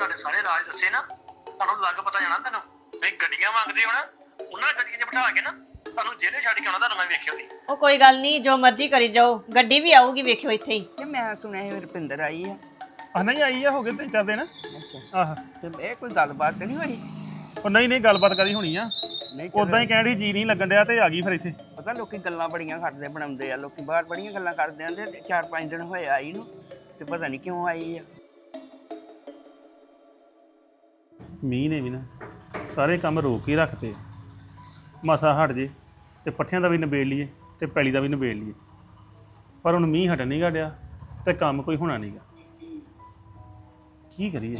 ਤੁਹਾਡੇ ਸਾਰੇ ਰਾਜ ਦੱਸੇ ਨਾ ਤੁਹਾਨੂੰ ਲੱਗ ਪਤਾ ਜਾਣਾ ਤੈਨੂੰ। ਵੀ ਗੱਡੀਆਂ ਮੰਗਦੇ ਹੋ ਨਾ ਉਹਨਾਂ ਗੱਡੀਆਂ 'ਚ ਬਿਠਾ ਕੇ ਨਾ ਤੁਹਾਨੂੰ ਜੇਲੇ ਛੱਡ ਕੇ ਆਉਣਾ ਤੁਹਾਨੂੰ ਮੈਂ ਵੇਖਿਓ ਦੀ ਉਹ ਕੋਈ ਗੱਲ ਨਹੀਂ ਜੋ ਮਰਜ਼ੀ ਕਰੀ ਜਾਓ ਗੱਡੀ ਵੀ ਆਊਗੀ ਵੇਖਿਓ ਇੱਥੇ ਹੀ। ਕਿ ਮੈਂ ਸੁਣਿਆ ਸੀ ਰੁਪਿੰਦਰ ਆਈ ਆ। ਆ ਨਹੀਂ ਆਈ ਆ ਹੋ ਗਏ ਤਿੰਨ ਚਾਰ ਦਿਨ। ਅੱਛਾ। ਆਹ। ਤੇ ਇਹ ਕੋਈ ਗੱਲਬਾਤ ਤਾਂ ਨਹੀਂ ਹੋਈ? ਉਹ ਨਹੀਂ ਨਹੀਂ ਗੱਲਬਾਤ ਕਰੀ ਹੋਣੀ ਆ। ਨਹੀਂ ਉਦਾਂ ਹੀ ਕਹਿਣ ਦੀ ਜੀ ਨਹੀਂ ਲੱਗਣ ਡਿਆ ਤੇ ਆ ਗਈ ਫਿਰ ਇੱਥੇ। ਪਤਾ ਲੋਕੀ ਗੱਲਾਂ ਬੜੀਆਂ ਕਰਦੇ ਬਣਾਉਂਦੇ ਆ। ਲੋਕੀ ਬਾਹਰ ਬੜੀਆਂ ਗੱਲਾਂ ਕਰਦੇ ਆ ਤੇ ਚਾਰ ਪੰਜ ਦਿਨ ਹੋਏ ਆਈ ਨੂੰ ਤੇ ਪਤਾ ਨਹੀਂ ਕਿਉਂ ਆਈ ਆ। ਮੀਂਹ ਨੇ ਵੀ ਨਾ ਸਾਰੇ ਕੰਮ ਰੋਕ ਹੀ ਰੱਖਤੇ। ਮਸਾ ਹਟ ਜੇ ਤੇ ਪੱਠਿਆਂ ਦਾ ਵੀ ਨਿਬੇੜ ਲਈਏ ਤੇ ਪੈਲੀ ਦਾ ਵੀ ਨਿਬੇੜ ਲਈਏ। ਪਰ ਹੁਣ ਮੀਂਹ ਹਟ ਨਹੀਂ ਡਿਆ ਤੇ ਕੰਮ ਕੋਈ ਹੋਣਾ ਨਹੀਂਗਾ ਕੀ ਕਰੀਏ?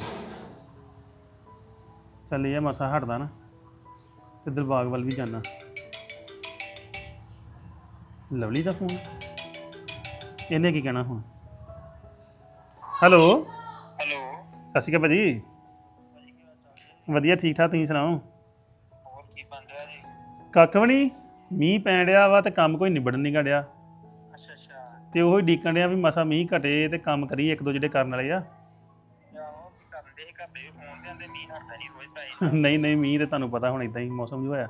ਚੱਲ ਇਹ ਮਸਾ ਹਟਦਾ ਨਾ ਤੇ ਦਿਲਬਾਗ ਵੱਲ ਵੀ ਜਾਣਾ ਲਵਲੀ ਦਾ ਫੋਨ? ਇਹਨੇ ਕੀ ਕਹਿਣਾ ਹੁਣ? ਹੈਲੋ ਹੈਲੋ ਸਤਿ ਸ਼੍ਰੀ ਅਕਾਲ ਭਾਜੀ। ਵਧੀਆ ਠੀਕ ਠਾਕ ਤੁਸੀਂ ਸੁਣਾਓ? ਹੋਰ ਕੀ ਬਣ ਰਿਹਾ ਜੀ? ਕੱਖ ਵੀ ਨਹੀਂ ਮੀਂਹ ਪੈਣ ਡਿਆ ਵਾ ਤੇ ਕੰਮ ਕੋਈ ਨਿਬੜਨ ਨਹੀਂ ਗੜਿਆ ਅੱਛਾ ਅੱਛਾ। ਤੇ ਉਹੀ ਡੀਕਣ ਡਿਆ ਵੀ ਮਸਾ ਮੀਂਹ ਘਟੇ ਤੇ ਕੰਮ ਕਰੀਏ ਇੱਕ ਦੋ ਜਿਹੜੇ ਕਰਨ ਵਾਲੇ ਆ। ਆਹੋ ਕੀ ਕਰਦੇ ਸੀ ਘਰ ਦੇ ਵੀ ਫੋਨ ਤੇ ਆਂਦੇ ਮੀਂਹ ਹਟਦਾ ਨਹੀਂ ਰੋਜ਼ ਪੈ ਨਹੀਂ ਨਹੀਂ ਮੀਂਹ ਤੇ ਤੁਹਾਨੂੰ ਪਤਾ ਹੁਣ ਇਦਾਂ ਹੀ ਮੌਸਮ ਜਿਹਾ ਹੋਇਆ।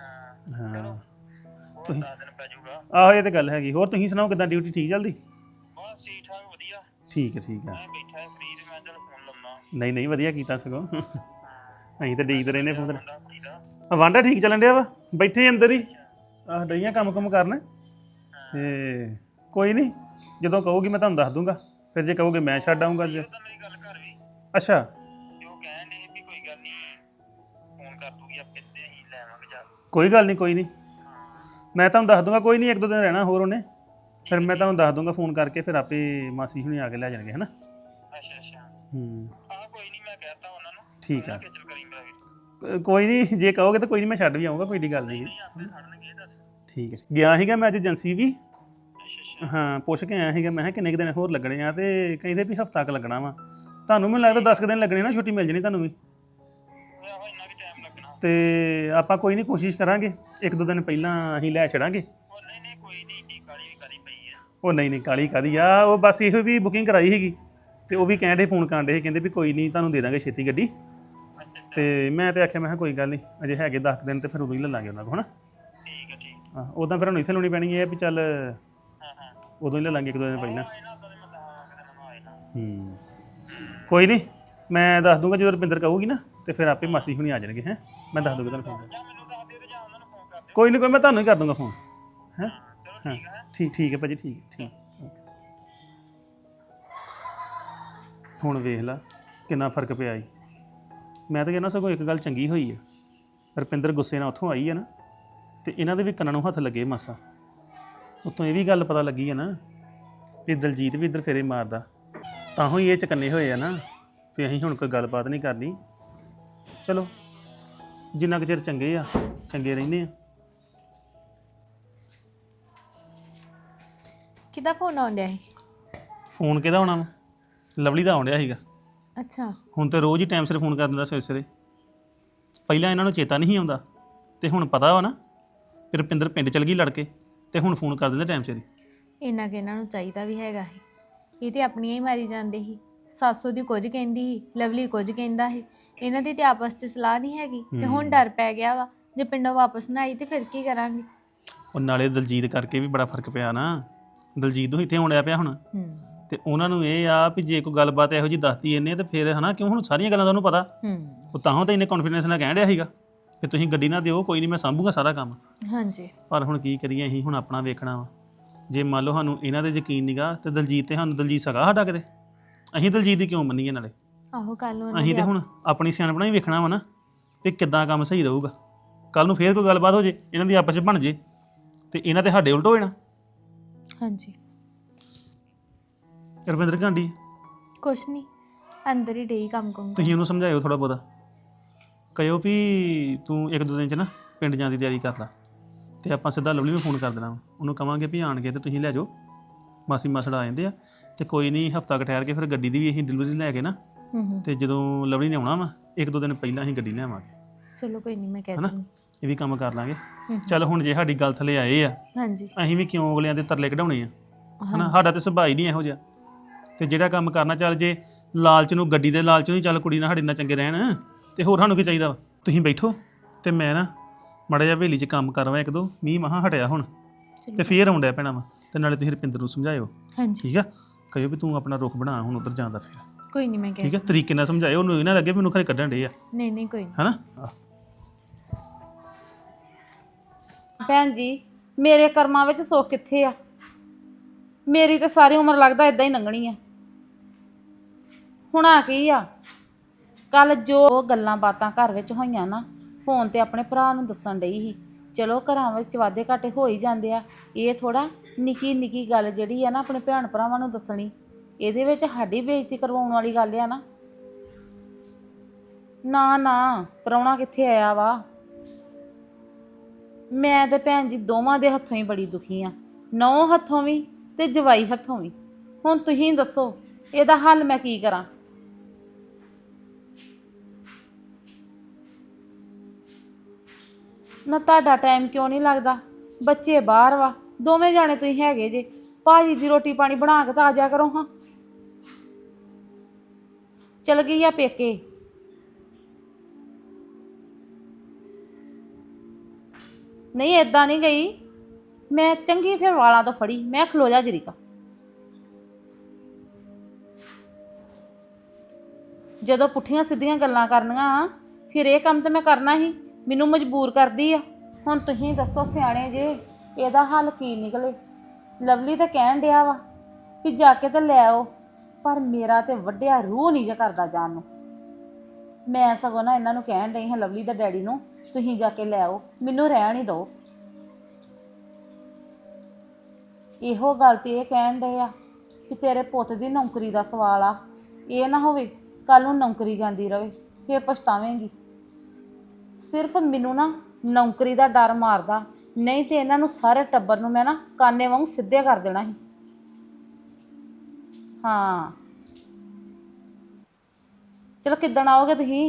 ਹਾਂ ਹਾਂ। ਹੋਰ 10 ਦਿਨ ਪੈ ਜਾਊਗਾ। ਆਹੋ ਇਹ ਤੇ ਗੱਲ ਹੈਗੀ। ਹੋਰ ਤੁਸੀਂ ਸੁਣਾਓ ਕਿਦਾਂ ਡਿਊਟੀ ਠੀਕ ਚੱਲਦੀ? ਬਸ ਠੀਕ ਠਾਕ ਵਧੀਆ। ਠੀਕ ਹੈ ਠੀਕ ਹੈ। ਮੈਂ ਬੈਠਾ ਹਾਂ ਫ੍ਰੀ ਤੇ ਮੈਂ ਚਲ ਫੋਨ ਲਾਉਣਾ ਨਹੀਂ ਨਹੀਂ ਵਧੀਆ ਕੀਤਾ ਸਗੋਂ। ਅਸੀਂ ਤਾਂ ਡੀਕਦੇ ਰਹਿੰਦੇ ਫੋਨ ਤੇ ਵਾਂਡਾ ਠੀਕ ਚੱਲਣ ਡਿਆ ਵਾ? ਬੈਠੇ ਅੰਦਰ ਹੀ। ਆਹ ਡਈਆਂ ਕੰਮ ਕੰਮ ਕਰਨ। ਤੇ ਕੋਈ ਨਹੀਂ ਜਦੋਂ ਕਹੋਗੀ ਮੈਂ ਤੁਹਾਨੂੰ ਦੱਸ ਦੂੰਗਾ। ਫਿਰ ਜੇ ਕਹੋਗੇ ਮੈਂ ਛੱਡ ਆਉਂਗਾ ਜੇ। ਤਾਂ ਮੇਰੀ ਗੱਲ ਕਰ ਵੀ। ਅੱਛਾ। ਕੋਈ ਗੱਲ ਨਹੀਂ। ਕੋਈ ਗੱਲ ਨਹੀਂ ਕੋਈ ਨਹੀਂ। ਮੈਂ ਤੁਹਾਨੂੰ ਦੱਸ ਦੂੰਗਾ ਕੋਈ ਨਹੀਂ ਇੱਕ ਦੋ ਦਿਨ ਰਹਿਣਾ ਹੋਰ ਉਹਨੇ। ਫਿਰ ਮੈਂ ਤੁਹਾਨੂੰ ਦੱਸ ਦੂੰਗਾ ਫੋਨ ਕਰਕੇ ਫਿਰ ਆਪੇ ਮਾਸੀ ਹੁਣੀ ਆ ਕੇ ਲੈ ਜਾਣਗੇ ਹਨਾ? ਅੱਛਾ ਅੱਛਾ। ਹੂੰ। ਆਹ ਕੋਈ ਨਹੀਂ ਮੈਂ ਕਹਿਤਾ ਠੀਕ ਆ। ਖੇਚਲ ਕਰੀ ਕੋਈ ਨਹੀਂ ਜੇ ਕਹੋਗੇ ਤਾਂ ਕੋਈ ਨਹੀਂ ਮੈਂ ਛੱਡ ਵੀ ਆਉਂਗਾ ਕੋਈ ਏਡੀ ਗੱਲ ਨਹੀਂ। ਨਹੀਂ ਆਪੇ ਖੜਨਗੇ ਇਹ ਦੱਸ। ਠੀਕ ਹੈ ਗਿਆ ਸੀਗਾ ਮੈਂ ਅੱਜ ਏਜੰਸੀ ਵੀ। ਅੱਛਾ ਅੱਛਾ। ਹਾਂ ਪੁੱਛ ਕੇ ਆਇਆ ਸੀਗਾ ਮੈਂ ਕਿਹਾ ਕਿੰਨੇ ਕੁ ਦਿਨ ਹੋਰ ਲੱਗਣੇ ਆ ਤੇ ਕਹਿੰਦੇ ਵੀ ਹਫਤਾ ਕ ਲੱਗਣਾ ਵਾ। ਤੁਹਾਨੂੰ ਮੈਨੂੰ ਲੱਗਦਾ 10 ਕੁ ਦਿਨ ਲੱਗਣੇ ਨਾ ਛੁੱਟੀ ਮਿਲ ਜਣੀ ਤੁਹਾਨੂੰ ਵੀ। ਉਹ ਆਹੋ ਇੰਨਾ ਵੀ ਟਾਈਮ ਲੱਗਣਾ। ਤੇ ਆਪਾਂ ਕੋਈ ਨਹੀਂ ਕੋਸ਼ਿਸ਼ ਕਰਾਂਗੇ ਇੱਕ ਦੋ ਦਿਨ ਪਹਿਲਾਂ ਅਸੀਂ ਲੈ ਛੜਾਂਗੇ। ਉਹ ਨਹੀਂ ਨਹੀਂ ਕੋਈ ਨਹੀਂ ਕਾਲੀ ਵੀ ਕਰੀ ਪਈ ਆ। ਉਹ ਨਹੀਂ ਨਹੀਂ ਕਾਲੀ ਕਾਦੀ ਆ ਉਹ ਬਸ ਇਹੋ ਵੀ ਬੁਕਿੰਗ ਕਰਾਈ ਸੀਗੀ। ਤੇ ਉਹ ਵੀ ਕਹਿੰਦੇ ਫੋਨ ਕਰਨ ਦੇ ਕਹਿੰਦੇ ਵੀ ਕੋਈ ਨਹੀਂ ਤੁਹਾਨੂੰ ਦੇ ਦਾਂਗੇ ਛੇਤੀ ਗੱਡੀ। ਤੇ ਮੈਂ ਤੇ ਆਖਿਆ ਮੈਂ ਕਿਹਾ ਕੋਈ ਗੱਲ ਨਹੀਂ ਅਜੇ ਹੈਗੇ 10 ਦਿਨ ਤੇ ਫਿਰ ਉਦੋਂ ਹੀ ਲੈ ਲਾਂਗੇ ਉਹਨਾਂ ਕੋਲ ਹਨਾ? ਠੀਕ ਹੈ ਠੀਕ। ਹਾਂ ਉਦਾਂ ਫਿਰ ਹੁਣ ਇੱਥੇ ਲਾਉਣੀ ਪੈਣੀ ਹੈ ਵੀ ਚੱਲ ਹਾਂ ਹਾਂ। ਉਦੋਂ ਹੀ ਲੈ ਲਾਂਗੇ ਇੱਕ ਦੋ ਦਿਨ ਪਹਿਲਾਂ। ਆਏ ਨਾ ਉਦੋਂ ਦੇ ਮੈਂ ਤਾਂ ਕਿਤੇ ਮੈਨੂੰ ਆਏ ਨਾ। ਹੂੰ। ਕੋਈ ਨਹੀਂ ਮੈਂ ਦੱਸ ਦੂੰਗਾ ਜਦੋਂ ਰੁਪਿੰਦਰ ਕਹੂਗੀ ਨਾ ਤੇ ਫਿਰ ਆਪੇ ਮਾਸੀ ਹੁਣੀ ਆ ਜਾਣਗੇ ਹੈ? ਮੈਂ ਦੱਸ ਦੂੰਗਾ ਤੁਹਾਨੂੰ ਫੋਨ ਜਾਂ ਮੈਨੂੰ ਦੱਸ ਦਿਓ ਤੇ ਜਾਂ ਉਹਨਾਂ ਨੂੰ ਫੋਨ ਕਰ ਦਿਓ। ਕੋਈ ਨਹੀਂ ਕੋਈ ਮੈਂ ਤੁਹਾਨੂੰ ਹੀ ਕਰ ਦੂੰਗਾ ਫੋਨ ਹੈ? ਚਲੋ ਠੀਕ ਹੈ ਠੀਕ ਠੀਕ ਹੈ ਭਾਜੀ ਠੀਕ। ਠੀਕ। ਹੁਣ ਵੇਖ ਲਾ ਕਿੰਨਾ ਫ਼ਰਕ ਪਿਆ ਈ। ਮੈਂ ਤਾਂ ਕਹਿੰਦਾ ਸਗੋਂ ਇੱਕ ਗੱਲ ਚੰਗੀ ਹੋਈ ਹੈ ਰੁਪਿੰਦਰ ਗੁੱਸੇ ਨਾਲ ਉੱਥੋਂ ਆਈ ਹੈ ਨਾ ਤੇ ਇਹਨਾਂ ਦੇ ਵੀ ਕੰਨਾਂ ਨੂੰ ਹੱਥ ਲੱਗੇ ਮਾਸਾ। ਉਤੋਂ ਇਹ ਵੀ ਗੱਲ ਪਤਾ ਲੱਗੀ ਹੈ ਨਾ ਵੀ ਦਲਜੀਤ ਵੀ ਇੱਧਰ ਫੇਰੇ ਮਾਰਦਾ। ਤਾਂ ਹੀ ਇਹ ਚਕੰਨੇ ਹੋਏ ਆ ਨਾ ਵੀ ਅਸੀਂ ਹੁਣ ਕੋਈ ਗੱਲਬਾਤ ਨਹੀਂ ਕਰਨੀ। ਚਲੋ ਜਿੰਨਾ ਕੁ ਚਿਰ ਚੰਗੇ ਆ ਚੰਗੇ ਰਹਿੰਦੇ ਆ। ਕਿਹਦਾ ਫੋਨ ਆਉਂਦਿਆ ਸੀ? ਫੋਨ ਕਿਹਦਾ ਹੋਣਾ ਵਾ? ਲਵਲੀ ਦਾ ਆਉਂਦਿਆ ਸੀਗਾ। ਅੱਛਾ। ਹੁਣ ਤੇ ਰੋਜ਼ ਹੀ ਟਾਈਮ ਸਿਰ ਫੋਨ ਕਰ ਦਿੰਦਾ ਸਵੇਰੇ ਸਵੇਰੇ। ਪਹਿਲਾਂ ਇਹਨਾਂ ਨੂੰ ਚੇਤਾ ਨਹੀਂ ਆਉਂਦਾ। ਤੇ ਹੁਣ ਪਤਾ ਵਾ ਨਾ ਕਿ ਰੁਪਿੰਦਰ ਪਿੰਡ ਚਲ ਗਈ ਲੜ ਕੇ ਤੇ ਹੁਣ ਫੋਨ ਕਰ ਦਿੰਦੇ ਟਾਈਮ ਸਿਰ ਹੀ। ਇੰਨਾ ਕਿ ਇਹਨਾਂ ਨੂੰ ਚਾਹੀਦਾ ਵੀ ਹੈਗਾ ਸੀ। ਇਹ ਤੇ ਆਪਣੀਆਂ ਹੀ ਮਾਰੀ ਜਾਂਦੇ ਸੀ। ਸਾਸੂ ਦੀ ਕੁਝ ਕਹਿੰਦੀ ਸੀ ਲਵਲੀ ਕੁਝ ਕਹਿੰਦਾ ਸੀ। ਇਹਨਾਂ ਦੀ ਤੇ ਆਪਸ 'ਚ ਸਲਾਹ ਨਹੀਂ ਹੈਗੀ। ਤੇ ਹੁਣ ਡਰ ਪੈ ਗਿਆ ਵਾ। ਜੇ ਪਿੰਡੋਂ ਵਾਪਸ ਨਾ ਆਈ ਤੇ ਫਿਰ ਕੀ ਕਰਾਂਗੇ? ਉਹ ਨਾਲੇ ਦਲਜੀਤ ਕਰਕੇ ਵੀ ਬੜਾ ਫ਼ਰਕ ਪਿਆ ਨਾ। ਦਲਜੀਤ ਨੂੰ ਇੱਥੇ ਆਉਂਦਿਆ ਪਿਆ ਹੁਣ। ਹੂੰ। ਤੇ ਉਹਨਾਂ ਨੂੰ ਇਹ ਆ ਵੀ ਜੇ ਕੋਈ ਗੱਲਬਾਤ ਇਹੋ ਜੀ ਦੱਸਦੀ ਇਹਨੇ ਤੇ ਫਿਰ ਹਨਾ ਕਿਉਂ ਹੁਣ ਸਾਰੀਆਂ ਗੱਲਾਂ ਦਾ ਉਹਨੂੰ ਪਤਾ? ਹੂੰ। ਉਹ ਤਾਂ ਤਾਂ ਇੰਨੇ ਕੌਨਫੀਡੈਂਸ ਨਾਲ ਕਹਿਣ ਡਿਆ ਸੀਗਾ ਕਿ ਤੁਸੀਂ ਗੱਡੀ ਨਾ ਦਿਓ ਕੋਈ ਨਹੀਂ ਮੈਂ ਸੰਭੂਗਾ ਸਾਰਾ ਕੰਮ। ਹਾਂਜੀ। ਪਰ ਹੁਣ ਕੀ ਕਰੀਏ ਅਸੀਂ ਹੁਣ ਆਪਣਾ ਵੇਖਣਾ ਵਾ। ਜੇ ਮੰਨ ਲਓ ਸਾਨੂੰ ਇਹਨਾਂ ਦੇ ਯਕੀਨ ਨਹੀਂਗਾ ਤੇ ਦਲਜੀਤ ਤੇ ਸਾਨੂੰ ਦਲਜੀਤ ਸਗਾ ਸਾਡਾ ਕਿਤੇ? ਅਸੀਂ ਦਲਜੀਤ ਦੀ ਕਿਉਂ ਮੰਨੀਏ ਨਾਲੇ? ਆਹੋ ਕੱਲ ਨੂੰ ਉਹਨਾਂ ਅਸੀਂ ਦੀ ਤੇ ਹੁਣ ਆਪਣੀ ਸਿਆਣਪਣਾ ਹੀ ਵੇਖਣਾ ਵਾ ਨਾ ਵੀ ਕਿੱਦਾਂ ਕੰਮ ਸਹੀ ਰਹੂਗਾ। ਕੱਲ ਨੂੰ ਫੇਰ ਕੋਈ ਗੱਲਬਾਤ ਹੋ ਜੇ ਇਹਨਾਂ ਦੀ ਆਪਸ ਵਿੱਚ ਬਣ ਜੇ ਤੇ ਇਹਨਾਂ ਤੇ ਸਾਡੇ ਉਲਟ ਹੋ ਜਾਣਾ। ਹਾਂਜੀ। ਰਵਿੰਦਰ ਗਾਂਡੀ ਕੁਛ ਨਹੀਂ ਅੰਦਰ ਹੀ ਡੇਈ ਕੰਮ ਕੰਮ ਤੁਸੀਂ ਉਹਨੂੰ ਸਮਝਾਇਓ ਥੋੜਾ ਬਹੁਤਾ। ਕਹਿਓ ਵੀ ਤੂੰ ਇੱਕ ਦੋ ਦਿਨ ਚ ਨਾ ਪਿੰਡ ਜਾਣ ਦੀ ਤਿਆਰੀ ਕਰ ਲੈ। ਤੇ ਆਪਾਂ ਸਿੱਧਾ ਲਵਲੀ ਨੂੰ ਫੋਨ ਕਰ ਦੇਣਾ। ਵਾ। ਉਹਨੂੰ ਕਵਾਂਗੇ ਵੀ ਆਣਗੇ ਤੇ ਤੁਸੀਂ ਲੈ ਜਾਓ। ਮਾਸੀ ਮਸੜਾ ਆ ਜਾਂਦੇ ਆ। ਤੇ ਕੋਈ ਨਹੀਂ ਹਫਤਾ ਕ ਠਹਿਰ ਕੇ ਫਿਰ ਗੱਡੀ ਦੀ ਵੀ ਅਸੀਂ ਡਿਲੀਵਰੀ ਲੈ ਕੇ ਨਾ ਹੂੰ ਹੂੰ। ਤੇ ਜਦੋਂ ਲਵਲੀ ਨੇ ਆਉਣਾ ਵਾ ਇੱਕ ਦੋ ਦਿਨ ਪਹਿਲਾਂ ਅਸੀਂ ਗੱਡੀ ਲਿਆਵਾਂਗੇ। ਚਲੋ ਕੋਈ ਨਹੀਂ ਮੈਂ ਕਹਿ ਹਨਾ? ਦਿੰਦੀ। ਇਹ ਵੀ ਕੰਮ ਕਰ ਲਾਂਗੇ। ਚੱਲ ਹੁਣ ਜੇ ਸਾਡੀ ਗੱਲ ਥਲੇ ਆਏ ਆ ਹਾਂਜੀ। ਅਸੀਂ ਵੀ ਕਿਉਂ ਅਗਲਿਆਂ ਦੇ ਤਰਲੇ ਕਢਾਉਣੇ ਆ? ਹਨਾ? ਸਾਡਾ ਤੇ ਸੁਭਾਅ ਹੀ ਨਹੀਂ ਇਹੋ ਜਿਹਾ। ਤੇ ਜਿਹੜਾ ਕੰਮ ਕਰਨਾ ਚੱਲ ਜੇ ਲਾਲਚ ਨੂੰ ਗੱਡੀ ਦੇ ਲਾਲਚ ਨੂੰ ਹੀ ਚੱਲ ਕੁੜੀ ਨਾਲ ਸਾਡੇ ਨਾਲ ਚੰਗੇ ਰਹਿਣ ਤੇ ਹੋਰ ਸਾਨੂੰ ਕੀ ਚਾਹੀਦਾ ਵਾ? ਤੁਸੀਂ ਬੈਠੋ ਤੇ ਮੈਂ ਨਾ ਮੜਾ ਜਿਹਾ ਹਵੇਲੀ 'ਚ ਕੰਮ ਕਰਵਾ ਇੱਕ ਦੋ ਮੀਂਹ ਮਹਾ ਹਟਿਆ ਹੁਣ ਤੇ ਫੇਰ ਆਉਂਦਾ ਪੈਣਾ ਵਾ ਤੇ ਨਾਲੇ ਤੁਸੀਂ ਰਪਿੰਦਰ ਨੂੰ ਸਮਝਾਇਓ ਹਾਂਜੀ। ਠੀਕ ਆ? ਕਹੋ ਵੀ ਤੂੰ ਆਪਣਾ ਰੁਖ ਬਣਾ ਹੁਣ ਉਧਰ ਜਾਂਦਾ ਫੇਰ। ਕੋਈ ਨਹੀਂ ਮੈਂ ਠੀਕ ਕਹਿ ਆ ਤਰੀਕੇ ਨਾਲ ਸਮਝਾਇਓ ਉਹਨੂੰ ਇਹ ਨਾ ਲੱਗੇ ਵੀ ਮੈਨੂੰ ਖਰੇ ਕੱਢਣ ਡੇ ਆ। ਨਹੀਂ ਨਹੀਂ ਕੋਈ ਨਹੀਂ ਹਨਾ? ਆਹ। ਭੈਣ ਜੀ ਮੇਰੇ ਕਰਮਾਂ ਵਿੱਚ ਸੁੱਖ ਕਿੱਥੇ ਆ? ਮੇਰੀ ਤਾਂ ਸਾਰੀ ਉਮਰ ਲੱਗਦਾ ਇਦਾਂ ਹੀ ਲੰਘਣੀ ਆ। ਹੁਣ ਆ ਕੀ ਆ? ਕੱਲ ਜੋ ਗੱਲਾਂ ਬਾਤਾਂ ਘਰ ਵਿੱਚ ਹੋਈਆਂ ਨਾ, ਫੋਨ ਤੇ ਆਪਣੇ ਭਰਾ ਨੂੰ ਦੱਸਣ ਡਈ ਸੀ, ਚਲੋ ਘਰਾਂ ਵਿੱਚ ਵਾਧੇ ਘਾਟੇ ਹੋ ਹੀ ਜਾਂਦੇ ਆ, ਇਹ ਥੋੜਾ ਨਿੱਕੀ ਨਿੱਕੀ ਗੱਲ ਜਿਹੜੀ ਆ ਨਾ ਆਪਣੇ ਭੈਣ ਭਰਾਵਾਂ ਨੂੰ ਦੱਸਣੀ, ਇਹਦੇ ਵਿੱਚ ਸਾਡੀ ਬੇਇੱਜ਼ਤੀ ਕਰਵਾਉਣ ਵਾਲੀ ਗੱਲ ਆ ਨਾ। ਨਾ ਨਾ, ਪ੍ਰਾਹੁਣਾ ਕਿੱਥੇ ਆਇਆ ਵਾ? ਮੈਂ ਤੇ ਭੈਣ ਜੀ ਦੋਵਾਂ ਦੇ ਹੱਥੋਂ ਹੀ ਬੜੀ ਦੁਖੀ ਆ ਨੌ ਹੱਥੋਂ ਵੀ ਤੇ ਜਵਾਈ ਹੱਥੋਂ ਵੀ। ਹੁਣ ਤੁਸੀਂ ਦੱਸੋ, ਇਹਦਾ ਹੱਲ ਮੈਂ ਕੀ ਕਰਾਂ? ਨਾ ਤੁਹਾਡਾ ਟਾਈਮ ਕਿਉਂ ਨਹੀਂ ਲੱਗਦਾ? ਬੱਚੇ ਬਾਹਰ ਵਾ, ਦੋਵੇਂ ਜਾਣੇ ਤੁਸੀਂ ਹੈਗੇ ਜੇ। ਭਾਜੀ ਦੀ ਰੋਟੀ ਪਾਣੀ ਬਣਾ ਕੇ ਤਾਂ ਆ ਜਾ ਕਰੋ, ਹਾਂ। ਚਲ ਗਈ ਆ ਪੇਕੇ। ਨਹੀਂ, ਏਦਾਂ ਨਹੀਂ ਗਈ। ਮੈਂ ਚੰਗੀ ਫਿਰ ਵਾਲਾਂ ਤੋਂ ਫੜੀ। ਮੈਂ ਖਲੋ ਜਾ ਜਰੀਕਾ। ਜਦੋਂ ਪੁੱਠੀਆਂ ਸਿੱਧੀਆਂ ਗੱਲਾਂ ਕਰਨੀਆਂ, ਫਿਰ ਇਹ ਕੰਮ ਤਾਂ ਮੈਂ ਕਰਨਾ ਹੀ ਮੈਨੂੰ ਮਜਬੂਰ ਕਰਦੀ ਆ। ਹੁਣ ਤੁਸੀਂ ਦੱਸੋ ਸਿਆਣੇ ਜੇ, ਇਹਦਾ ਹੱਲ ਕੀ ਨਿਕਲੇ? ਲਵਲੀ ਤਾਂ ਕਹਿਣ ਡਿਆ ਵਾ ਵੀ ਜਾ ਕੇ ਤਾਂ ਲੈ ਆਓ, ਪਰ ਮੇਰਾ ਤੇ ਵੱਡਿਆ ਰੂਹ ਨਹੀਂ ਜੇ ਕਰਦਾ ਜਾਣ ਨੂੰ। ਮੈਂ ਸਗੋਂ ਨਾ ਇਹਨਾਂ ਨੂੰ ਕਹਿਣ ਡਈ ਹਾਂ ਲਵਲੀ ਦਾ ਡੈਡੀ ਨੂੰ, ਤੁਸੀਂ ਜਾ ਕੇ ਲੈ ਆਓ, ਮੈਨੂੰ ਰਹਿਣ ਹੀ ਦਿਓ। ਇਹੋ ਗੱਲ ਤੇ ਇਹ ਕਹਿਣ ਡਏ ਆ ਕਿ ਤੇਰੇ ਪੁੱਤ ਦੀ ਨੌਕਰੀ ਦਾ ਸਵਾਲ ਆ। ਇਹ ਨਾ ਹੋਵੇ ਕੱਲ ਨੂੰ ਨੌਕਰੀ ਜਾਂਦੀ ਰਵੇ, ਫੇਰ ਪਛਤਾਵੇਂਗੀ। ਸਿਰਫ ਮੈਨੂੰ ਨਾ ਨੌਕਰੀ ਦਾ ਡਰ ਮਾਰਦਾ। ਨਹੀਂ ਤੇ ਇਹਨਾਂ ਨੂੰ ਸਾਰੇ ਟੱਬਰ ਨੂੰ ਮੈਂ ਨਾ ਕਾਨੇ ਵਾਂਗ ਸਿੱਧੇ ਕਰ ਦੇਣਾ ਸੀ। ਹਾਂ। ਚਲੋ ਕਿੱਦਣ ਆਓਗੇ ਤੁਸੀਂ?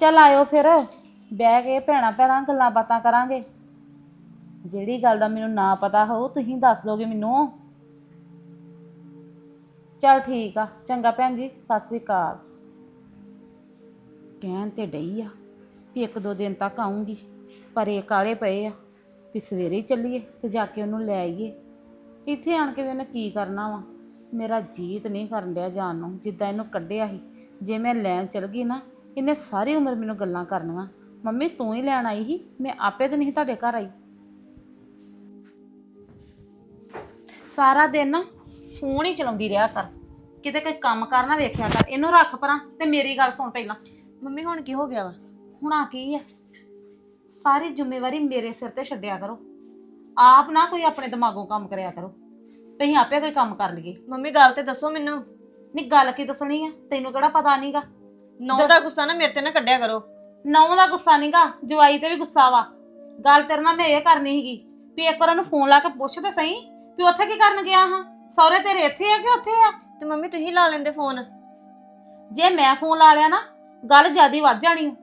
ਚੱਲ ਆਇਓ ਫਿਰ। ਬਹਿ ਕੇ ਭੈਣਾ ਭੈਣਾ ਗੱਲਾਂ ਬਾਤਾਂ ਕਰਾਂਗੇ। ਜਿਹੜੀ ਗੱਲ ਦਾ ਮੈਨੂੰ ਨਾ ਪਤਾ ਹੋਊ, ਤੁਸੀਂ ਦੱਸ ਦੋਗੇ ਮੈਨੂੰ। ਚੱਲ ਠੀਕ ਆ, ਚੰਗਾ ਭੈਣ ਜੀ, ਸਤਿ ਸ੍ਰੀ ਅਕਾਲ। ਕਹਿਣ ਤੇ ਡਈ ਆ ਵੀ ਇੱਕ ਦੋ ਦਿਨ ਤੱਕ ਆਉਂਗੀ ਪਰ ਇਹ ਕਾਲੇ ਪਏ ਆ, ਵੀ ਸਵੇਰੇ ਹੀ ਚੱਲੀਏ ਤੇ ਜਾ ਕੇ ਉਹਨੂੰ ਲੈ ਆਈਏ। ਇੱਥੇ ਆਣ ਕੇ ਵੀ ਉਹਨੇ ਕੀ ਕਰਨਾ ਵਾ? ਮੇਰਾ ਜੀਤ ਨਹੀਂ ਕਰਨ ਡਿਆ ਜਾਣ ਨੂੰ, ਜਿੱਦਾਂ ਇਹਨੂੰ ਕੱਢਿਆ ਸੀ। ਜੇ ਮੈਂ ਲੈਣ ਚਲ ਗਈ ਨਾ, ਇਹਨੇ ਸਾਰੀ ਉਮਰ ਮੈਨੂੰ ਗੱਲਾਂ ਕਰਨੀਆਂ। ਮੰਮੀ, ਤੂੰ ਹੀ ਲੈਣ ਆਈ ਸੀ, ਮੈਂ ਆਪੇ ਤਾਂ ਨਹੀਂ ਤੁਹਾਡੇ ਘਰ ਆਈ। ਸਾਰਾ ਦਿਨ ਨਾ ਫੋਨ ਹੀ ਚਲਾਉਂਦੀ ਰਿਹਾ ਕਰ। ਕਿਤੇ ਕੋਈ ਕੰਮ ਕਰਨਾ ਵੇਖਿਆ ਕਰ। ਇਹਨੂੰ ਰੱਖ ਪਰਾਂ ਤੇ ਮੇਰੀ ਗੱਲ ਸੁਣ ਪਹਿਲਾਂ। ਮੰਮੀ ਹੁਣ ਕੀ ਹੋ ਗਿਆ ਵਾ? ਹੁਣ ਆ ਕੀ ਆ? ਸਾਰੀ ਜ਼ਿੰਮੇਵਾਰੀ ਮੇਰੇ ਸਿਰ ਤੇ ਛੱਡਿਆ ਕਰੋ। ਆਪ ਨਾ ਕੋਈ ਆਪਣੇ ਦਿਮਾਗੋਂ ਕੰਮ ਕਰਿਆ ਕਰੋ। ਤੁਸੀਂ ਆਪੇ ਕੋਈ ਕੰਮ ਕਰ ਲਈਏ। ਮੰਮੀ ਗੱਲ ਤੇ ਦੱਸੋ ਮੈਨੂੰ। ਨਹੀਂ ਗੱਲ ਕੀ ਦੱਸਣੀ ਆ? ਤੈਨੂੰ ਕਿਹੜਾ ਪਤਾ ਨਹੀਂਗਾ? ਨੌ ਦਾ ਗੁੱਸਾ ਨਾ ਮੇਰੇ ਤੇ ਨਾ ਕੱਢਿਆ ਕਰੋ। ਨੌਂ ਦਾ ਗੁੱਸਾ ਨਹੀਂਗਾ। ਜਵਾਈ ਤੇ ਵੀ ਗੁੱਸਾ ਵਾ। ਗੱਲ ਤੇਰੇ ਨਾਲ ਮੈਂ ਇਹ ਕਰਨੀ ਸੀਗੀ ਵੀ ਇੱਕ ਵਾਰ ਉਹਨੂੰ ਫੋਨ ਲਾ ਕੇ ਪੁੱਛ ਤੇ ਸਹੀ ਵੀ ਉੱਥੇ ਕੀ ਕਰਨ ਗਿਆ ਹਾਂ? ਸਹੁਰੇ ਤੇਰੇ ਇੱਥੇ ਆ ਕਿ ਉੱਥੇ ਆ? ਤੇ ਮੰਮੀ ਤੁਸੀਂ ਲਾ ਲੈਂਦੇ ਫੋਨ। ਜੇ ਮੈਂ ਫੋਨ ਲਾ ਲਿਆ ਨਾ ਗੱਲ ਜਿਆਦੀ ਵੱਧ ਜਾਣੀ ਆ।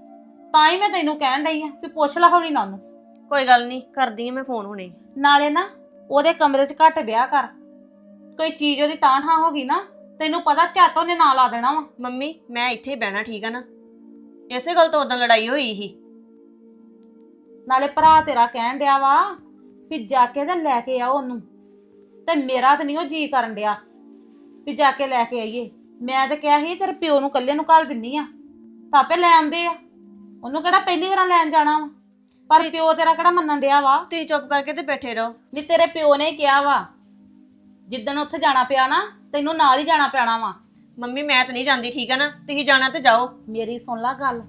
ਤਾਂ ਹੀ ਮੈਂ ਤੈਨੂੰ ਕਹਿਣ ਡਈ ਆ ਵੀ ਪੁੱਛ ਲੈ ਹੌਲੀ ਨਾ ਉਹਨੂੰ। ਕੋਈ ਗੱਲ ਨਹੀਂ ਕਰਦੀ ਆ ਮੈਂ ਫੋਨ ਹੁਣੇ। ਨਾਲੇ ਨਾ ਉਹਦੇ ਕਮਰੇ 'ਚ ਘੱਟ ਵਿਆਹ ਕਰ। ਕੋਈ ਚੀਜ਼ ਉਹਦੀ ਤਾਂ ਠਾਂ ਹੋ ਗਈ ਨਾ ਤੈਨੂੰ ਪਤਾ ਝੱਟ ਉਹਨੇ ਨਾਂ ਲਾ ਦੇਣਾ ਵਾ। ਮੰਮੀ ਮੈਂ ਇੱਥੇ ਹੀ ਬਹਿਣਾ ਠੀਕ ਆ ਨਾ? ਇਸੇ ਗੱਲ ਤੋਂ ਉਦੋਂ ਲੜਾਈ ਹੋਈ ਸੀ। ਨਾਲੇ ਭਰਾ ਤੇਰਾ ਕਹਿਣ ਡਿਆ ਵਾ ਵੀ ਜਾ ਕੇ ਤੇ ਲੈ ਕੇ ਆਓ ਉਹਨੂੰ। ਤੇ ਮੇਰਾ ਤਾਂ ਨਹੀਂ ਉਹ ਜੀ ਕਰਨ ਡਿਆ ਵੀ ਜਾ ਕੇ ਲੈ ਕੇ ਆਈਏ। ਮੈਂ ਤਾਂ ਕਿਹਾ ਸੀ ਤੇਰੇ ਪਿਓ ਨੂੰ ਇਕੱਲੇ ਨੂੰ ਘੱਲ ਦਿੰਨੀ ਆ। ਤਾਪੇ ਲੈ ਆਉਂਦੇ ਆ। ਉਹਨੂੰ ਕਿਹੜਾ ਪਹਿਲੀ ਵਾਰ ਲੈਣ ਜਾਣਾ ਵਾ? ਪਰ ਪਿਓ ਤੇਰਾ ਕਿਹੜਾ ਮੰਨਣ ਡਿਆ ਵਾ? ਤੁਸੀਂ ਚੁੱਪ ਕਰਕੇ ਤੇ ਬੈਠੇ ਰਹੋ। ਨਹੀਂ ਤੇਰੇ ਪਿਓ ਨੇ ਕਿਹਾ ਵਾ ਜਿੱਦਣ ਉੱਥੇ ਜਾਣਾ ਪਿਆ ਨਾ ਤੈਨੂੰ ਨਾਲ ਹੀ ਜਾਣਾ ਪੈਣਾ ਵਾ। ਮੰਮੀ ਮੈਂ ਤਾਂ ਨਹੀਂ ਜਾਂਦੀ ਠੀਕ ਆ ਨਾ? ਤੁਸੀਂ ਜਾਣਾ ਤੇ ਜਾਓ। ਮੇਰੀ ਸੁਣ ਲੈ ਗੱਲ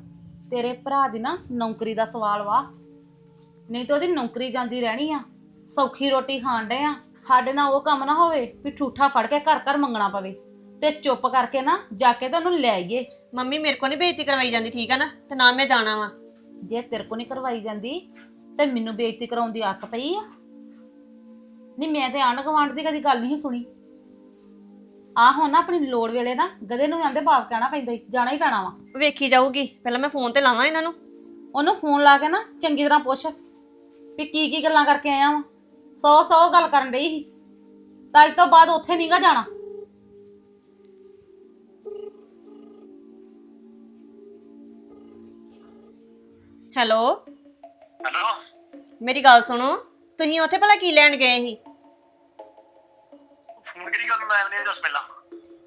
ਤੇਰੇ ਭਰਾ ਦੀ ਨਾ ਨੌਕਰੀ ਦਾ ਸਵਾਲ ਵਾ। ਨਹੀਂ ਤਾਂ ਉਹਦੀ ਨੌਕਰੀ ਜਾਂਦੀ ਰਹਿਣੀ ਆ। ਸੌਖੀ ਰੋਟੀ ਖਾਣ ਡੇ ਆ। ਸਾਡੇ ਨਾਲ ਉਹ ਕੰਮ ਨਾ ਹੋਵੇ ਵੀ ਠੂਠਾ ਫੜ ਕੇ ਘਰ ਘਰ ਮੰਗਣਾ ਪਵੇ। ਤੇ ਚੁੱਪ ਕਰਕੇ ਨਾ ਜਾ ਕੇ ਤਾਂ ਉਹਨੂੰ ਲੈ ਆਈਏ। ਮੰਮੀ ਮੇਰੇ ਕੋ ਨਹੀਂ ਬੇਇੱਜ਼ਤੀ ਕਰਵਾਈ ਜਾਂਦੀ ਠੀਕ ਆ ਨਾ? ਤੇ ਨਾ ਮੈਂ ਜਾਣਾ ਵਾ। ਜੇ ਤੇਰੇ ਕੋ ਨਹੀਂ ਕਰਵਾਈ ਜਾਂਦੀ ਤੇ ਮੈਨੂੰ ਬੇਇੱਜ਼ਤੀ ਕਰਾਉਣ ਦੀ ਆਦਤ ਪਈ ਆ। ਨਹੀਂ ਮੈਂ ਤੇ ਆਂਢ ਗੁਆਂਢ ਦੀ ਕਦੀ ਗੱਲ ਨਹੀਂ ਸੁਣੀ। ਆ ਹੁਣ ਨਾ ਆਪਣੀ ਲੋੜ ਵੇਲੇ ਨਾ ਗਧੇ ਨੂੰ ਆਂਦੇ ਬਾਪ ਕਹਿਣਾ ਪੈਂਦਾ ਈ, ਜਾਣਾ ਹੀ ਪੈਣਾ ਵਾ। ਵੇਖੀ ਜਾਊਗੀ ਪਹਿਲਾਂ ਮੈਂ ਫੋਨ ਤੇ ਲਾਵਾਂ ਇਹਨਾਂ ਨੂੰ। ਉਹਨੂੰ ਫੋਨ ਲਾ ਕੇ ਨਾ ਚੰਗੀ ਤਰ੍ਹਾਂ ਪੁੱਛ ਵੀ ਕੀ ਕੀ ਗੱਲਾਂ ਕਰਕੇ ਆਇਆ ਵਾਂ। ਸੌ ਸੌ ਗੱਲ ਕਰਨ ਡਈ ਸੀ। ਤਾਂ ਅੱਜ ਤੋਂ ਬਾਅਦ ਉੱਥੇ ਨਹੀਂਗਾ ਜਾਣਾ। ਹੈਲੋ? ਹੈਲੋ? ਮੇਰੀ ਗੱਲ ਸੁਣੋ ਤੁਸੀਂ ਉੱਥੇ ਭਲਾ ਕੀ ਲੈਣ ਗਏ ਸੀ? ਫੋਨ ਕਿਹੜੀ ਗੱਲ ਮੈਂ ਨਹੀਂ ਦੱਸ ਪਹਿਲਾਂ।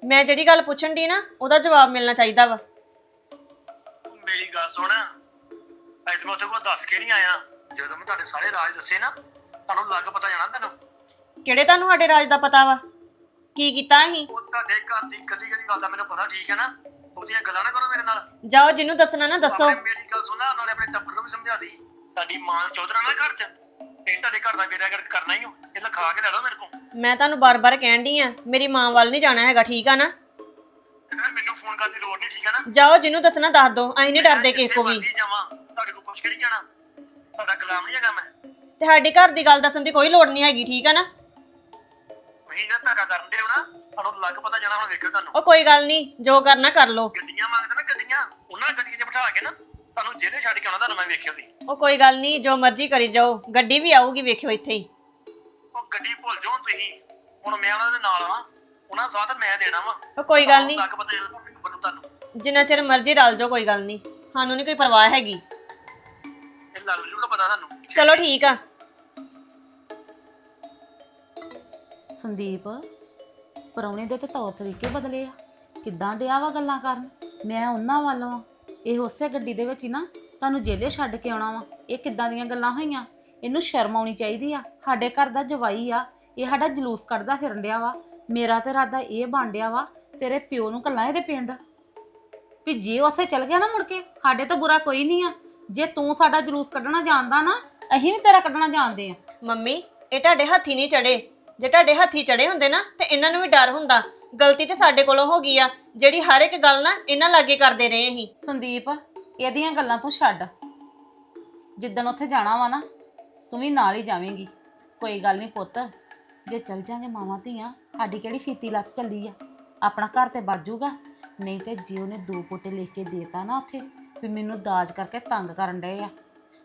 ਮੈਂ ਜਿਹੜੀ ਗੱਲ ਪੁੱਛਣ ਦੀ ਨਾ ਉਹਦਾ ਜਵਾਬ ਮਿਲਣਾ ਚਾਹੀਦਾ ਵਾ। ਮੇਰੀ ਗੱਲ ਸੁਣ ਅੱਜ ਮੈਂ ਉੱਥੇ ਕੋਈ ਦੱਸ ਕੇ ਨਹੀਂ ਆਇਆ। ਜਦੋਂ ਮੈਂ ਤੁਹਾਡੇ ਸਾਰੇ ਰਾਜ ਦੱਸੇ ਨਾ ਤੁਹਾਨੂੰ ਲੱਗ ਪਤਾ ਜਾਣਾ ਤੈਨੂੰ? ਕਿਹੜੇ ਤੁਹਾਨੂੰ ਸਾਡੇ ਰਾਜ ਦਾ ਪਤਾ ਵਾ? ਕੀ ਕੀਤਾ ਅਸੀਂ? ਉਹ ਤੁਹਾਡੇ ਘਰ ਦੀ ਕਦੀ ਕਦੀ ਗੱਲ ਦਾ ਮੈਨੂੰ ਪਤਾ ਠੀਕ ਹੈ ਨਾ? ਉਹਦੀਆਂ ਗੱਲਾਂ ਨਾ ਕਰੋ ਮੇਰੇ ਨਾਲ। ਜਾਓ ਜਿਹਨੂੰ ਦੱਸਣਾ ਨਾ ਦੱਸੋ। ਆਪਣੇ ਮੇਰੀ ਗੱਲ ਸੁਣਾ ਨਾਲੇ ਆਪਣੇ ਟੱਬਰ ਨੂੰ ਵੀ ਸਮਝਾ ਦੀ। ਤੁਹਾਡੀ ਮਾਂ ਚੌਧਰਾ ਨਾ ਘਰ ਚ। ਇਹ ਤੁਹਾਡੇ ਘਰ ਦਾ ਬੇੜਾ ਗਰਕ ਕਰਨਾ ਹੀ ਹੋ ਇਹ ਲਿਖਾ ਕੇ ਲੈ ਲਓ ਮੇਰੇ ਕੋਲ। ਮੈਂ ਤੁਹਾਨੂੰ ਬਾਰ-ਬਾਰ ਕਹਿਣ ਦੀ ਆ ਮੇਰੀ ਮਾਂ ਵੱਲ ਨਹੀਂ ਜਾਣਾ ਹੈਗਾ ਠੀਕ ਆ ਨਾ? ਤੇ ਫਿਰ ਮੈਨੂੰ ਫੋਨ ਕਰਨ ਦੀ ਲੋੜ ਨਹੀਂ ਠੀਕ ਹੈ ਨਾ? ਜਾਓ ਜਿਹਨੂੰ ਦੱਸਣਾ ਦੱਸ ਦੋ ਅਸੀਂ ਨਹੀਂ ਡਰਦੇ ਕਿਸੇ ਕੋ ਵੀ। ਜਿੱਥੇ ਮਰਜ਼ੀ ਜਾਵਾਂ ਤੁਹਾਡੇ ਕੋਲ ਕੁਛ ਕਰੀ ਜਾਣਾ। ਤੁਹਾਡਾ ਗੁਲਾਮ ਨਹੀਂ ਹੈਗਾ ਮੈਂ। ਤੇ ਸਾਡੀ ਘਰ ਦੀ ਗੱਲ ਦੱਸਣ ਦੀ ਕੋਈ ਲੋੜ ਨਹੀਂ ਹੈਗੀ ਠੀਕ ਆ ਨਾ? ਤੁਸੀਂ ਜੇ ਧਾਗਾ ਕਰਨ ਦੇ ਹੋ ਨਾ ਤੁਹਾਨੂੰ ਲੱਗ ਪਤਾ ਜਾਣਾ ਹੁਣ ਵੇਖਿਓ ਤੁਹਾਨੂੰ। ਉਹ ਕੋਈ ਗੱਲ ਨਹੀਂ ਜੋ ਕਰਨਾ ਕਰ ਲੋ ਗੱਡੀਆਂ ਮੰਗਦੇ ਨਾ ਗੱਡੀਆਂ ਉਹਨਾਂ ਗੱਡੀਆਂ 'ਚ ਬਿਠਾ ਕੇ ਨਾ ਤੁਹਾਨੂੰ ਜੇਲੇ ਛੱਡ ਕੇ ਆਉਣਾ ਤੁਹਾਨੂੰ ਮੈਂ ਵੇਖਿਓ ਦੀ ਉਹ ਕੋਈ ਗੱਲ ਨਹੀਂ ਜੋ ਮਰਜ਼ੀ ਕਰੀ ਜਾਓ ਗੱਡੀ ਵੀ ਆਊਗੀ ਵੇਖਿਓ ਇੱਥੇ ਹੀ। ਉਹ ਗੱਡੀ ਭੁੱਲ ਜਾਓ ਤੁਸੀਂ ਹੁਣ ਮੈਂ ਉਹਨਾਂ ਦੇ ਨਾਲ ਆ ਉਹਨਾਂ ਸਾਥ ਮੈਂ ਦੇਣਾ ਵਾ। ਉਹ ਕੋਈ ਗੱਲ ਨਹੀਂ। ਲੱਗ ਪਤਾ ਜਾਣਾ ਤੁਹਾਨੂੰ। ਜਿੰਨਾ ਚਿਰ ਮਰਜ਼ੀ ਰਲ ਜਾਓ ਕੋਈ ਗੱਲ ਨਹੀਂ। ਸਾਨੂੰ ਨਹੀਂ ਕੋਈ ਪਰਵਾਹ ਹੈਗੀ। ਲੱਗ ਜੂਗਾ ਪਤਾ ਤੁਹਾਨੂੰ ਚਲੋ ਠੀਕ ਆ। ਸੰਦੀਪ ਪਰੌਣੇ ਦੇ ਤੇ ਤੌਰ ਤਰੀਕੇ ਬਦਲੇ ਆ। ਕਿੱਦਾਂ ਡਿਆ ਵਾ ਗੱਲਾਂ ਕਰਨ? ਮੈਂ ਉਹਨਾਂ ਵੱਲ ਵਾਂ ਇਹ ਉਸੇ ਗੱਡੀ ਦੇ ਵਿੱਚ ਹੀ ਨਾ ਤੁਹਾਨੂੰ ਜੇਲੇ ਛੱਡ ਕੇ ਆਉਣਾ ਵਾ। ਇਹ ਕਿੱਦਾਂ ਦੀਆਂ ਗੱਲਾਂ ਹੋਈਆਂ? ਇਹਨੂੰ ਸ਼ਰਮ ਆਉਣੀ ਚਾਹੀਦੀ ਆ। ਸਾਡੇ ਘਰ ਦਾ ਜਵਾਈ ਆ। ਇਹ ਸਾਡਾ ਜਲੂਸ ਕੱਢਦਾ ਫਿਰਨ ਡਿਆ ਵਾ। ਮੇਰਾ ਤੇ ਇਰਾਦਾ ਇਹ ਬਣ ਡਿਆ ਵਾ ਤੇਰੇ ਪਿਓ ਨੂੰ ਕੱਲਾ ਇਹਦੇ ਪਿੰਡ। ਵੀ ਜੇ ਉੱਥੇ ਚਲ ਗਿਆ ਨਾ ਮੁੜ ਕੇ ਸਾਡੇ ਤੋਂ ਬੁਰਾ ਕੋਈ ਨਹੀਂ ਆ। ਜੇ ਤੂੰ ਸਾਡਾ ਜਲੂਸ ਕੱਢਣਾ ਜਾਣਦਾ ਨਾ ਅਸੀਂ ਵੀ ਤੇਰਾ ਕੱਢਣਾ ਜਾਣਦੇ ਆ। ਮੰਮੀ ਇਹ ਤੁਹਾਡੇ ਹੱਥੀ ਨਹੀਂ ਚੜੇ। ਜੇ ਤੁਹਾਡੇ ਹੱਥੀ ਚੜੇ ਹੁੰਦੇ ਨਾ ਤੇ ਇਹਨਾਂ ਨੂੰ ਵੀ ਡਰ ਹੁੰਦਾ। ਗਲਤੀ ਤੇ ਸਾਡੇ ਕੋਲੋਂ ਹੋ ਗਈ ਆ। ਜਿਹੜੀ ਹਰ ਇੱਕ ਗੱਲ ਨਾ ਇਹਨਾਂ ਲਾਗੇ ਕਰਦੇ ਰਹੇ ਅਸੀਂ। ਸੰਦੀਪ ਇਹਦੀਆਂ ਗੱਲਾਂ ਤੂੰ ਛੱਡ। ਜਿੱਦਣ ਉੱਥੇ ਜਾਣਾ ਵਾ ਨਾ ਤੂੰ ਵੀ ਨਾਲ ਹੀ ਜਾਵੇਂਗੀ। ਕੋਈ ਗੱਲ ਨਹੀਂ ਪੁੱਤ ਜੇ ਚਲ ਜਾਂਗੇ ਮਾਵਾਂ ਧੀਆਂ ਸਾਡੀ ਕਿਹੜੀ ਫੀਤੀ ਲੱਤ ਚੱਲੀ ਆ? ਆਪਣਾ ਘਰ ਤੇ ਬਾਜੂਗਾ ਨਹੀਂ ਤੇ ਜੇ ਉਹਨੇ ਦੋ ਪੋਟੇ ਲਿਖ ਕੇ ਦੇਤਾ ਨਾ ਉੱਥੇ ਵੀ ਮੈਨੂੰ ਦਾਜ ਕਰਕੇ ਤੰਗ ਕਰਨ ਡਏ ਆ।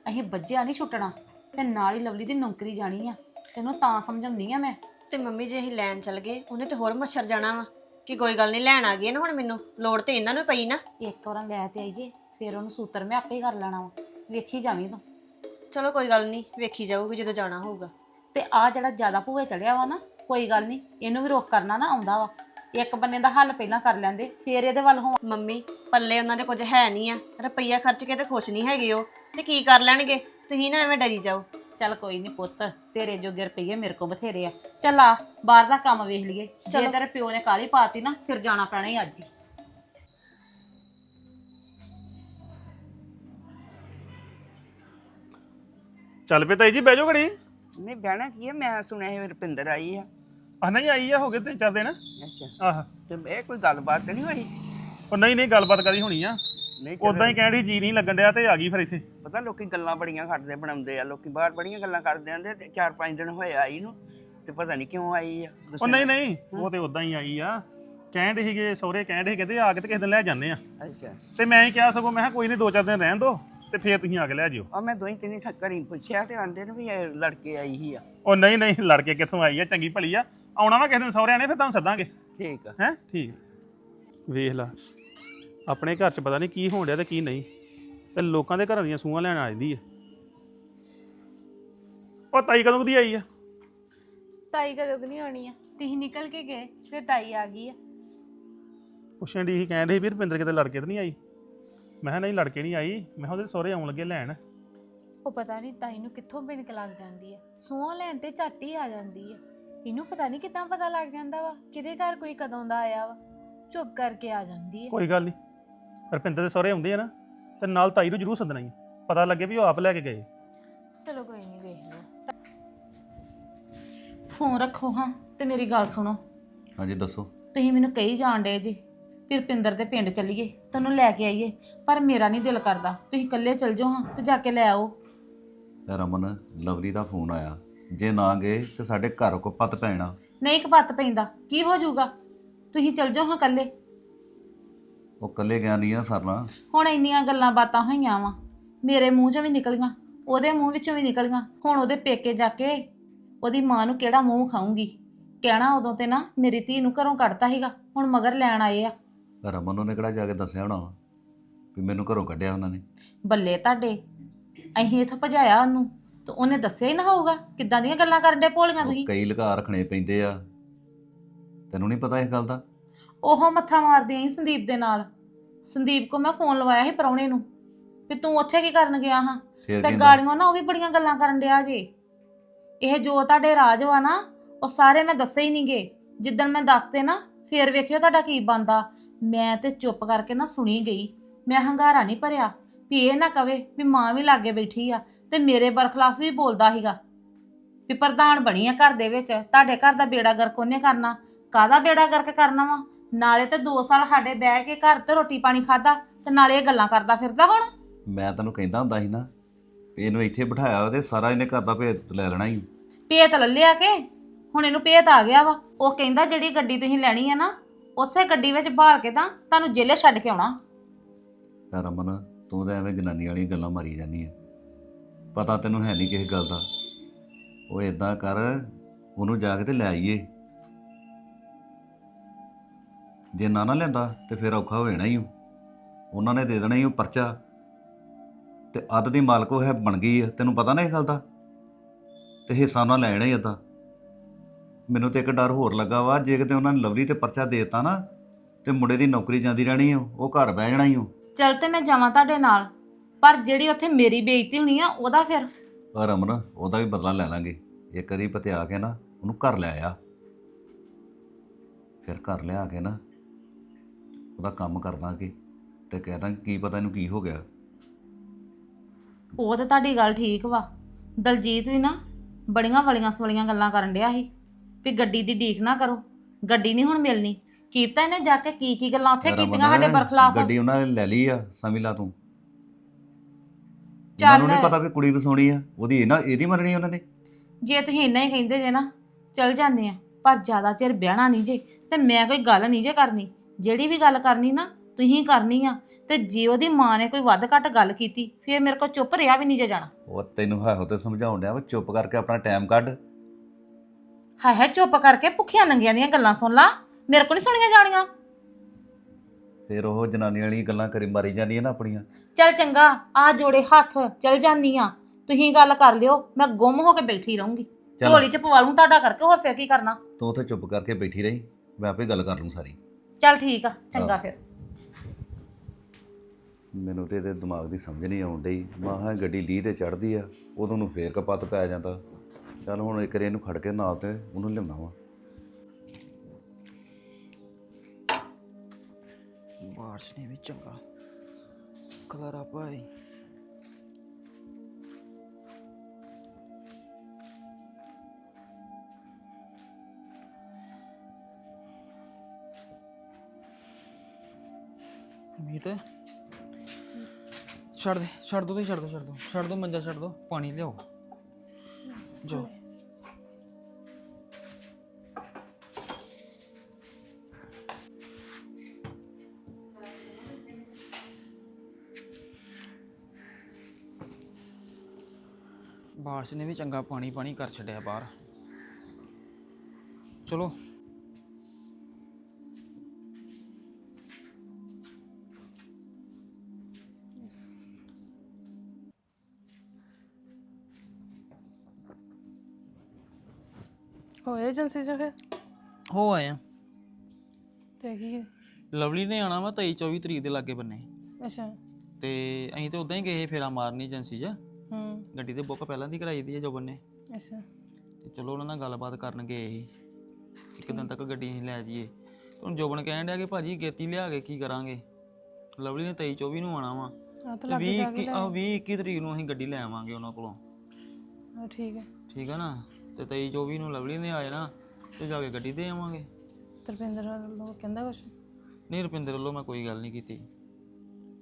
ਅਸੀਂ ਬੱਜਿਆ ਨਹੀਂ ਛੁੱਟਣਾ ਤੇ ਨਾਲ ਹੀ ਲਵਲੀ ਦੀ ਨੌਕਰੀ ਜਾਣੀ ਆ। ਤੈਨੂੰ ਤਾਂ ਸਮਝਾਉਂਦੀ ਆ ਮੈਂ। ਤੇ ਮੰਮੀ ਜੇ ਅਸੀਂ ਲੈਣ ਚੱਲ ਗਏ ਉਹਨੇ ਤੇ ਹੋਰ ਮੱਛਰ ਜਾਣਾ ਵਾ। ਕਿ ਕੋਈ ਗੱਲ ਨਹੀਂ ਲੈਣ ਆ ਗਏ ਨਾ ਹੁਣ ਮੈਨੂੰ। ਲੋੜ ਤੇ ਇਹਨਾਂ ਨੂੰ ਪਈ ਨਾ। ਇੱਕ ਵਾਰ ਲੈ ਤੇ ਆਈਏ ਫਿਰ ਉਹਨੂੰ ਸੂਤਰ ਮੈਂ ਆਪੇ ਹੀ ਕਰ ਲੈਣਾ ਵਾ। ਵੇਖੀ ਜਾਵੀਂ ਤੂੰ। ਚਲੋ ਕੋਈ ਗੱਲ ਨਹੀਂ ਵੇਖੀ ਜਾਊਗੀ ਜਦੋਂ ਜਾਣਾ ਹੋਊਗਾ। ਤੇ ਆ ਜਿਹੜਾ ਜ਼ਿਆਦਾ ਭੂਏ ਚੜਿਆ ਵਾ ਨਾ ਕੋਈ ਗੱਲ ਨਹੀਂ ਇਹਨੂੰ ਵੀ ਰੋਕ ਕਰਨਾ ਨਾ ਆਉਂਦਾ ਵਾ। ਇੱਕ ਬੰਨੇ ਦਾ ਹੱਲ ਪਹਿਲਾਂ ਕਰ ਲੈਂਦੇ ਫੇਰ ਇਹਦੇ ਵੱਲ ਹੋ ਮੰਮੀ ਪੱਲੇ ਉਹਨਾਂ ਦੇ ਕੁਝ ਹੈ ਨਹੀਂ ਆ। ਰੁਪਈਆ ਖਰਚ ਕੇ ਤੇ ਖੁਸ਼ ਨਹੀਂ ਹੈਗੇ ਉਹ। ਤੇ ਕੀ ਕਰ ਲੈਣਗੇ? ਤੁਸੀਂ ਨਾ ਐਵੇਂ ਡਰੀ ਜਾਓ। ਚੱਲ ਕੋਈ ਨਹੀਂ ਪੁੱਤ ਤੇਰੇ ਜੋਗੇ ਰੁਪਈਏ ਮੇਰੇ ਕੋਲ ਬਥੇਰੇ ਆ। ਚੱਲ ਆ ਬਾਹਰ ਦਾ ਕੰਮ ਵੇਖ ਲਈਏ। ਜੇ ਤੇਰੇ ਪਿਓ ਨੇ ਕਾਲੀ ਪਾਤੀ ਨਾ ਫਿਰ ਜਾਣਾ ਪੈਣਾ ਹੀ ਅੱਜ ਹੀ ਚੱਲ ਪਏ ਤਾਈ ਜੀ ਬਹਿ ਜਾਓ ਘੜੀ। ਨਹੀਂ ਬਹਿਣਾ ਕੀ ਹੈ ਮੈਂ ਸੁਣਿਆ ਇਹ ਰੁਪਿੰਦਰ ਆਈ ਆ। ਆ ਨਹੀਂ ਆਈ ਆ ਹੋ ਗਏ ਤਿੰਨ ਚਾਰ ਦਿਨ। ਅੱਛਾ। ਆਹ। ਤੇ ਇਹ ਕੋਈ ਗੱਲਬਾਤ ਤਾਂ ਨਹੀਂ ਹੋਈ? ਉਹ ਨਹੀਂ ਨਹੀਂ ਗੱਲਬਾਤ ਕਰੀ ਹੋਣੀ ਆ। ਨਹੀਂ ਉਦਾਂ ਹੀ ਕਹਿਣ ਜੀ ਨਹੀਂ ਲੱਗਣ ਡਿਆ ਤੇ ਆ ਗਈ ਫਿਰ ਇੱਥੇ। ਪਤਾ ਲੋਕੀ ਗੱਲਾਂ ਬੜੀਆਂ ਕਰਦੇ ਬਣਾਉਂਦੇ ਆ ਲੋਕੀ ਬਾਹਰ ਬੜੀਆਂ ਗੱਲਾਂ ਕਰਦੇ ਆਂਦੇ ਤੇ ਚਾਰ ਪੰਜ ਦਿਨ ਹੋਏ ਆਈ ਨੂੰ ਤੇ ਪਤਾ ਨਹੀਂ ਕਿਉਂ ਆਈ ਆ। ਉਹ ਨਹੀਂ ਨਹੀਂ ਉਹ ਤੇ ਉਦਾਂ ਹੀ ਆਈ ਆ। ਕਹਿਣ ਡੇ ਸੀਗੇ ਸਹੁਰੇ ਕਹਿਣ ਡੇ ਕਹਿੰਦੇ ਆ ਕੇ ਤੇ ਕਿਸੇ ਦਿਨ ਲੈ ਜਾਂਦੇ ਆ। ਅੱਛਾ। ਤੇ ਮੈਂ ਹੀ ਕਿਹਾ ਸਗੋਂ ਮੈਂ ਕਿਹਾ ਕੋਈ ਨਹੀਂ ਦੋ ਚਾਰ ਦਿਨ ਰਹਿਣ ਦੋ ਤੇ ਫੇਰ ਤੁਸੀਂ ਆ ਕੇ ਲੈ ਜਿਓ। ਆ ਮੈਂ ਦੋਈ ਤਿੰਨੀ ਠੱਕਰੀ ਪੁੱਛਿਆ ਤੇ ਆਂਦੇ ਨੇ ਵੀ ਇਹ ਲੜਕੇ ਆਈ ਹੀ ਆ। ਉਹ ਨਹੀਂ ਨਹੀਂ ਲੜ ਕੇ ਕਿੱਥੋਂ ਆਈ ਆ ਚੰਗੀ ਭਲੀ ਆ। ਆਉਣਾ ਵਾ ਕਿਸੇ ਦਿਨ ਸਹੁਰਿਆਂ ਨੇ ਫਿਰ ਤੁਹਾਨੂੰ ਸੱਦਾਂਗੇ। ਠੀਕ ਆ। ਹੈ? ਠੀਕ। ਵੇਖ ਲਾ ਆਪਣੇ ਘਰ 'ਚ ਪਤਾ ਨਹੀਂ ਕੀ ਹੋਣ ਡਿਆ ਤੇ ਕੀ ਨਹੀਂ। ਤੇ ਲੋਕਾਂ ਦੇ ਘਰਾਂ ਦੀਆਂ ਸੂਆਂ ਲੈਣ ਆ ਜਾਂਦੀ ਆ। ਉਹ ਤਾਈ ਕਦੋਂ ਦੀ ਆਈ ਆ? ਤਾਈ ਕਦੋਂ ਨਹੀਂ ਆਉਣੀ ਆ? ਤੁਸੀਂ ਨਿਕਲ ਕੇ ਗਏ ਤੇ ਤਾਈ ਆ ਗਈ ਆ। ਪੁੱਛਣ ਦੀ ਹੀ ਕਹਿਣ ਡਈ ਵੀ ਰੁਪਿੰਦਰ ਕਿਤੇ ਲੜ ਕੇ ਤਾਂ ਨਹੀਂ ਆਈ। ਮੈਂ ਕਿਹਾ ਨਹੀਂ ਲੜ ਕੇ ਨਹੀਂ ਆਈ। ਮੈਂ ਕਿਹਾ ਉਹਦੇ ਸਹੁਰੇ ਆਉਣ ਲੱਗੇ ਲੈਣ। ਉਹ ਪਤਾ ਨਹੀਂ ਤਾਈ ਨੂੰ ਕਿੱਥੋਂ ਬਿਨਕ ਲੱਗ ਜਾਂਦੀ ਆ। ਸੂਹ ਲੈਣ ਤੇ ਝੱਟ ਹੀ ਆ ਜਾਂਦੀ ਆ। ਇਹਨੂੰ ਪਤਾ ਨਹੀਂ ਕਿਦਾਂ ਪਤਾ ਲੱਗ ਜਾਂਦਾ ਵਾ ਕਿਹਦੇ ਘਰ ਕੋਈ ਕਦੋਂ ਦਾ ਆਇਆ ਵਾ। ਚੁੱਪ ਕਰਕੇ ਆ ਜਾਂਦੀ ਆ ਕੋਈ ਗੱਲ ਨਹੀਂ। ਰੁਪਿੰਦਰ ਦੇ ਸਹੁਰੇ ਆਉਂਦੇ ਆ ਨਾ ਤੇ ਨਾਲ ਤਾਈ ਨੂੰ ਜ਼ਰੂਰ ਸੱਦਣਾ ਹੀ ਪਤਾ ਲੱਗੇ ਵੀ ਉਹ ਆਪ ਲੈ ਕੇ ਗਏ। ਚਲੋ ਕੋਈ ਨਹੀਂ ਵੇਖ ਲਓ। ਫੋਨ ਰੱਖੋ ਹਾਂ ਤੇ ਮੇਰੀ ਗੱਲ ਸੁਣੋ। ਹਾਂਜੀ ਦੱਸੋ। ਤੁਸੀਂ ਮੈਨੂੰ ਕਹੀ ਜਾਣ ਡੇ ਜੀ ਫਿਰ ਰੁਪਿੰਦਰ ਦੇ ਪਿੰਡ ਚੱਲੀਏ ਤੈਨੂੰ ਲੈ ਕੇ ਆਈਏ ਪਰ ਮੇਰਾ ਨਹੀਂ ਦਿਲ ਕਰਦਾ। ਤੁਸੀਂ ਇਕੱਲੇ ਚੱਲ ਜਾਓ ਹਾਂ ਤੇ ਜਾ ਕੇ ਲੈ ਆਓ। ਰਮਨ ਲਵਲੀ ਦਾ ਫੋਨ ਆਇਆ। ਜੇ ਨਾ ਗਏ ਤੇ ਸਾਡੇ ਘਰ ਕੋ ਪਤ ਪੈਣਾ। ਨਹੀਂ ਕਪੱਤ ਪੈਂਦਾ ਕੀ ਹੋ ਜਾਊਗਾ? ਤੁਸੀਂ ਚੱਲ ਜਾਓ ਹਾਂ ਇਕੱਲੇ। ਉਹ ਕੱਲੇ ਗਿਆ ਨਹੀਂ ਆ ਸਰਨਾ। ਹੁਣ ਇੰਨੀਆਂ ਗੱਲਾਂ ਬਾਤਾਂ ਹੋਈਆਂ ਵਾ। ਮੇਰੇ ਮੂੰਹ 'ਚੋਂ ਵੀ ਨਿਕਲੀਆਂ ਉਹਦੇ ਮੂੰਹ ਵਿੱਚੋਂ ਵੀ ਨਿਕਲੀਆਂ। ਹੁਣ ਉਹਦੇ ਪੇਕੇ ਜਾ ਕੇ ਉਹਦੀ ਮਾਂ ਨੂੰ ਕਿਹੜਾ ਮੂੰਹ ਖਾਊਂਗੀ? ਕਹਿਣਾ ਉਦੋਂ ਤੇ ਨਾ ਮੇਰੀ ਧੀ ਨੂੰ ਘਰੋਂ ਕੱਢਤਾ ਸੀਗਾ ਹੁਣ ਮਗਰ ਲੈਣ ਆਏ ਆ। ਰਮਨ ਉਹਨੇ ਕਿਹੜਾ ਜਾ ਕੇ ਦੱਸਿਆ ਹੋਣਾ ਵਾ ਵੀ ਮੈਨੂੰ ਘਰੋਂ ਕੱਢਿਆ ਉਹਨਾਂ ਨੇ। ਬੱਲੇ ਤੁਹਾਡੇ ਅਸੀਂ ਇੱਥੋਂ ਭਜਾਇਆ ਉਹਨੂੰ। ਤੇ ਉਹਨੇ ਦੱਸਿਆ ਹੀ ਨਾ ਹੋਊਗਾ ਕਿੱਦਾਂ ਦੀਆਂ ਗੱਲਾਂ ਕਰਨ ਦੇ ਭੋਲੀਆਂ ਉਹ ਤੁਸੀਂ? ਕਈ ਲੁਕਾ ਰੱਖਣੇ ਪੈਂਦੇ ਆ। ਤੈਨੂੰ ਨਹੀਂ ਪਤਾ ਇਸ ਗੱਲ ਦਾ? ਉਹ ਮੱਥਾ ਮਾਰਦੀ ਆਈ ਸੰਦੀਪ ਦੇ ਨਾਲ। ਸੰਦੀਪ ਕੋ ਮੈਂ ਫੋਨ ਲਵਾਇਆ ਸੀ ਪਰੌਣੇ ਨੂੰ ਵੀ ਤੂੰ ਉੱਥੇ ਕੀ ਕਰਨ ਗਿਆ ਹਾਂ? ਫੇਰ ਤੇ ਕਹਿੰਦਾ ਗਾੜੀਆਂ ਨਾ ਉਹ ਵੀ ਬੜੀਆਂ ਗੱਲਾਂ ਕਰਨ ਡਿਆ ਜੇ। ਇਹ ਜੋ ਤੁਹਾਡੇ ਰਾਜ ਵਾ ਨਾ ਉਹ ਸਾਰੇ ਮੈਂ ਦੱਸੇ ਹੀ ਨਹੀਂਗੇ ਜਿੱਦਣ ਮੈਂ ਦੱਸਦੇ ਨਾ ਫੇਰ ਵੇਖਿਓ ਤੁਹਾਡਾ ਕੀ ਬੰਦਾ ਮੈਂ ਤੇ ਚੁੱਪ ਕਰਕੇ ਨਾ ਸੁਣੀ ਗਈ। ਮੈਂ ਹੰਗਾਰਾ ਨਹੀਂ ਭਰਿਆ। ਵੀ ਇਹ ਨਾ ਕਵੇ ਵੀ ਮਾਂ ਵੀ ਲਾਗੇ ਬੈਠੀ ਆ। ਤੇ ਮੇਰੇ ਬਰਖਲਾਫ ਵੀ ਬੋਲਦਾ ਸੀਗਾ ਵੀ ਪ੍ਰਧਾਨ ਬਣੀ ਆ ਘਰ ਦੇ ਵਿੱਚ ਤੁਹਾਡੇ ਘਰ ਦਾ ਬੇੜਾ ਗਰਕ ਉਹਨੇ ਕਰਨਾ। ਕਾਹਦਾ ਬੇੜਾ ਗਰਕ ਕਰਨਾ ਵਾ? ਨਾਲੇ ਤੇ 2 ਸਾਲ ਸਾਡੇ ਬਹਿ ਕੇ ਘਰ ਤੇ ਰੋਟੀ ਪਾਣੀ ਖਾਦਾ ਤੇ ਨਾਲੇ ਇਹ ਗੱਲਾਂ ਕਰਦਾ ਫਿਰਦਾ ਹੁਣ। ਮੈਂ ਤੈਨੂੰ ਕਹਿੰਦਾ ਹੁੰਦਾ ਸੀ ਨਾ ਵੀ ਇਹਨੂੰ ਇੱਥੇ ਬਿਠਾਇਆ ਤੇ ਸਾਰਾ ਇਹਨੇ ਘਰ ਦਾ ਭੇਤ ਲੈ ਲੈਣਾ ਹੀ ਭੇਤ ਲੱਲਿਆ ਕੇ? ਹੁਣ ਇਹਨੂੰ ਭੇਤ ਆ ਗਿਆ ਵਾ। ਉਹ ਕਹਿੰਦਾ ਜਿਹੜੀ ਗੱਡੀ ਤੁਸੀਂ ਲੈਣੀ ਆ ਨਾ ਉਸੇ ਗੱਡੀ ਵਿੱਚ ਭਾਲ ਕੇ ਤਾਂ ਤੁਹਾਨੂੰ ਜੇਲੇ ਛੱਡ ਕੇ ਆਉਣਾ। ਰਮਨ ਤੂੰ ਤਾਂ ਐਵੇਂ ਜਨਾਨੀ ਵਾਲੀਆਂ ਗੱਲਾਂ ਮਾਰੀ ਜਾਂਦੀ ਹੈ ਪਤਾ ਤੈਨੂੰ ਹੈ ਨਹੀਂ ਕਿਸੇ ਗੱਲ ਦਾ। ਉਹ ਇਦਾਂ ਕਰ, ਉਹਨੂੰ ਜਾ ਕੇ ਤੇ ਲੈ ਆਈਏ। ਜੇ ਨਾ ਨਾ ਲੈਂਦਾ ਤੇ ਫਿਰ ਔਖਾ ਹੋ ਜਾਣਾ ਹੀ ਉਹ ਉਹਨਾਂ ਨੇ ਦੇ ਦੇਣਾ ਹੀ ਉਹ ਪਰਚਾ। ਤੇ ਅੱਧ ਦੀ ਮਾਲਕ ਉਹ ਹੈ ਬਣ ਗਈ ਆ, ਤੈਨੂੰ ਪਤਾ ਨਾ ਇਹ ਗੱਲ ਦਾ? ਤੇ ਹਿੱਸਾ ਉਹਨਾਂ ਲੈਣਾ ਹੀ ਅੱਧਾ ਮੈਨੂੰ ਤੇ ਇੱਕ ਡਰ ਹੋਰ ਲੱਗਾ ਵਾ, ਜੇ ਕਿਤੇ ਉਹਨਾਂ ਨੇ ਲਵਲੀ ਤੇ ਪਰਚਾ ਦੇ ਦਿੱਤਾ ਨਾ, ਤੇ ਮੁੰਡੇ ਦੀ ਨੌਕਰੀ ਜਾਂਦੀ ਰਹਿਣੀ ਓ, ਉਹ ਘਰ ਬਹਿ ਜਾਣਾ ਹੀ ਉਹ ਚੱਲ ਤੇ ਮੈਂ ਜਾਵਾਂ ਤੁਹਾਡੇ ਨਾਲ। ਪਰ ਜਿਹੜੀ ਉੱਥੇ ਮੇਰੀ ਬੇਇੱਜ਼ਤੀ ਹੋਣੀ ਆ ਉਹਦਾ ਫਿਰ? ਪਰ ਰਮਨ ਉਹਦਾ ਵੀ ਬਦਲਾ ਲੈ ਲਾਂਗੇ। ਇੱਕ ਵਾਰੀ ਪਤਿਆ ਕੇ ਨਾ ਉਹਨੂੰ ਘਰ ਲੈ ਆ। ਫਿਰ ਘਰ ਲਿਆ ਕੇ ਨਾ ਉਹਦਾ ਕੰਮ ਕਰ ਦਾਂਗੇ। ਤੇ ਕਹਿ ਦਾਂਗੇ ਕੀ ਪਤਾ ਇਹਨੂੰ ਕੀ ਹੋ ਗਿਆ। ਉਹ ਤੇ ਤੁਹਾਡੀ ਗੱਲ ਠੀਕ ਵਾ। ਦਲਜੀਤ ਵੀ ਨਾ ਬੜੀਆਂ ਵਲੀਆਂ ਸਵਲੀਆਂ ਗੱਲਾਂ ਕਰਨ ਡਿਆ ਸੀ ਵੀ ਗੱਡੀ ਦੀ ਢੀਕ ਨਾ ਕਰੋ। ਗੱਡੀ ਨਹੀਂ ਹੁਣ ਮਿਲਣੀ। ਕੀਤਾ ਇਹਨੇ ਜਾ ਕੇ ਕੀ ਕੀ ਗੱਲਾਂ ਉੱਥੇ ਕੀਤੀਆਂ ਸਾਡੇ ਬਰਖਲਾਫ? ਗੱਡੀ ਉਹਨਾਂ ਨੇ ਲੈ ਲਈ ਆ ਸਮਝ ਲਾ ਤੂੰ। ਉਹਨਾਂ ਨੂੰ ਨਹੀਂ ਪਤਾ ਵੀ ਕੁੜੀ ਵਸਾਉਣੀ ਆ ਉਹਦੀ ਇਹਨਾਂ ਇਹਦੀ ਮੰਨਣੀ ਉਹਨਾਂ ਨੇ। ਜੇ ਤੁਸੀਂ ਇੰਨਾ ਹੀ ਕਹਿੰਦੇ ਜੇ ਨਾ ਚਲ ਜਾਂਦੇ ਆ ਪਰ ਜ਼ਿਆਦਾ ਚਿਰ ਬਹਿਣਾ ਨਹੀਂ ਜੇ ਤੇ ਮੈਂ ਕੋਈ ਗੱਲ ਨਹੀਂ ਜੇ ਕਰਨੀ। ਜਿਹੜੀ ਵੀ ਗੱਲ ਕਰਨੀ ਨਾ ਤੁਸੀਂ ਕਰਨੀ ਆ ਤੇ ਜੇ ਉਹਦੀ ਮਾਂ ਨੇ ਕੋਈ ਵੱਧ ਘੱਟ ਗੱਲ ਕੀਤੀ ਫਿਰ ਮੇਰੇ ਕੋਲ ਚੁੱਪ ਰਿਹਾ ਵੀ ਨਹੀਂ ਜੇ ਜਾਣਾ। ਉਹ ਤੈਨੂੰ ਹਾਹੋ ਤੇ ਸਮਝਾਉਣ ਡਿਆ ਵਾ ਚੁੱਪ ਕਰਕੇ ਆਪਣਾ ਟਾਈਮ ਕੱਢ। ਹਾਏ ਹਾਏ ਚੁੱਪ ਕਰਕੇ ਭੁੱਖੀਆਂ ਨੰਗੀਆਂ ਦੀਆਂ ਗੱਲਾਂ ਸੁਣ ਲਾ ਮੇਰੇ ਕੋਲ ਨਹੀਂ ਸੁਣੀਆਂ ਜਾਣੀਆਂ। ਫਿਰ ਉਹ ਜਨਾਨੀ ਵਾਲੀ ਗੱਲਾਂ ਕਰੀ ਮਾਰੀ ਜਾਂਦੀਆਂ ਨਾ ਆਪਣੀਆਂ। ਚੱਲ ਚੰਗਾ ਆ ਜੋੜੇ ਹੱਥ ਚਲ ਜਾਨੀ ਆ। ਤੁਸੀਂ ਗੱਲ ਕਰ ਲਿਓ ਮੈਂ ਗੁੰਮ ਹੋ ਕੇ ਬੈਠੀ ਰਹੂੰਗੀ। ਚੱਲ। ਝੋਲੀ ਚ ਪਵਾ ਲੂੰ ਤੁਹਾਡਾ ਕਰਕੇ ਹੋਰ ਫਿਰ ਕੀ ਕਰਨਾ? ਤੂੰ ਉੱਥੇ ਚੁੱਪ ਕਰਕੇ ਬੈਠੀ ਰਹੀ ਮੈਂ ਆਪੇ ਗੱਲ ਕਰ ਲੂੰ ਸਾਰੀ। ਚੱਲ ਠੀਕ ਆ ਚੰਗਾ ਹਾਂ। ਫਿਰ। ਮੈਨੂੰ ਤੇ ਇਹਦੇ ਦਿਮਾਗ ਦੀ ਸਮਝ ਨਹੀਂ ਆਉਣ ਡਈ। ਮਾਹਾਂ ਗੱਡੀ ਲੀਹ ਤੇ ਚੜਦੀ ਆ ਉਦੋਂ ਨੂੰ ਫੇਰ ਕਪੱਤ ਪੈ ਜਾਂਦਾ। ਚੱਲ ਹੁਣ ਇੱਕ ਰੇ ਇਹਨੂੰ ਖੜ ਕੇ ਨਾਲ ਤੇ ਉਹਨੂੰ ਲਿਆਉਣਾ ਵਾ। ਬਾਰਸ਼ ਨੇ ਵੀ ਚੰਗਾ। ਖਲਾਰਾ ਪਾਈ ਮੀਤ ਛੱਡ ਦੇ, ਛੱਡ ਦੋ ਤੇ ਛੱਡ ਦੋ ਛੱਡ ਦੋ। ਛੱਡ ਦੋ ਮੰਜਾ, ਛੱਡ ਦੋ। ਪਾਣੀ ਲਿਆਓ। ਜਾਓ। ਬਾਰਿਸ਼ ਨੇ ਵੀ ਚੰਗਾ ਪਾਣੀ ਪਾਣੀ ਕਰ ਛੱਡਿਆ ਬਾਹਰ। ਚਲੋ। ਹੋਏ ਏਜੰਸੀ ਚ ਫਿਰ? ਹੋ ਆਏ ਆ। ਤੇ ਕੀ? ਲਵਲੀ ਨੇ ਆਣਾ ਵਾ 23 24 ਤਰੀਕ ਦੇ ਲਾਗੇ ਬੰਨੇ। ਅੱਛਾ। ਤੇ ਅਸੀਂ ਤੇ ਉਦਾਂ ਹੀ ਗਏ ਫੇਰਾ ਮਾਰਨੀ ਏਜੰਸੀ 'ਚ। ਹੂੰ। ਗੱਡੀ ਤੇ ਬੁੱਕ ਪਹਿਲਾਂ ਦੀ ਕਰਾਈ ਦੀ ਹੈ ਜੋਬਨ ਨੇ। ਅੱਛਾ। ਤੇ ਚਲੋ ਉਹਨਾਂ ਨਾਲ ਗੱਲਬਾਤ ਕਰਨ ਗਏ ਸੀ ਇੱਕ ਦਿਨ ਤੱਕ ਗੱਡੀ ਅਸੀਂ ਲੈ ਜਾਈਏ। ਤੇ ਹੁਣ ਜੋਬਨ ਕਹਿਣ ਡਿਆ ਕਿ ਭਾਜੀ ਗੇਤੀ ਲਿਆ ਕੇ ਕੀ ਕਰਾਂਗੇ? ਲਵਲੀ ਨੇ 23 24 ਨੂੰ ਆਣਾ ਵਾ। ਆ ਤਾਂ ਲੱਗੇ 20 ਜਾ ਕੇ 21 ਆਹ 20 21 ਤਰੀਕ ਨੂੰ ਅਸੀਂ ਗੱਡੀ ਲੈ ਆਵਾਂਗੇ ਉਹਨਾਂ ਕੋਲੋਂ। ਆ ਠੀਕ ਹੈ। ਠੀਕ ਆ ਨਾ? ਤੇ 23 24 ਨੂੰ ਲਵਲੀ ਨੇ ਆ ਜਾਣਾ ਤੇ ਜਾ ਕੇ ਗੱਡੀ ਦੇ ਆਵਾਂਗੇ। ਤਰਪਿੰਦਰ ਲੋਕ ਕਹਿੰਦਾ ਕੁਛ? ਨਹੀਂ ਰੁਪਿੰਦਰ ਵੱਲੋਂ ਮੈਂ ਕੋਈ ਗੱਲ ਨਹੀਂ ਕੀਤੀ।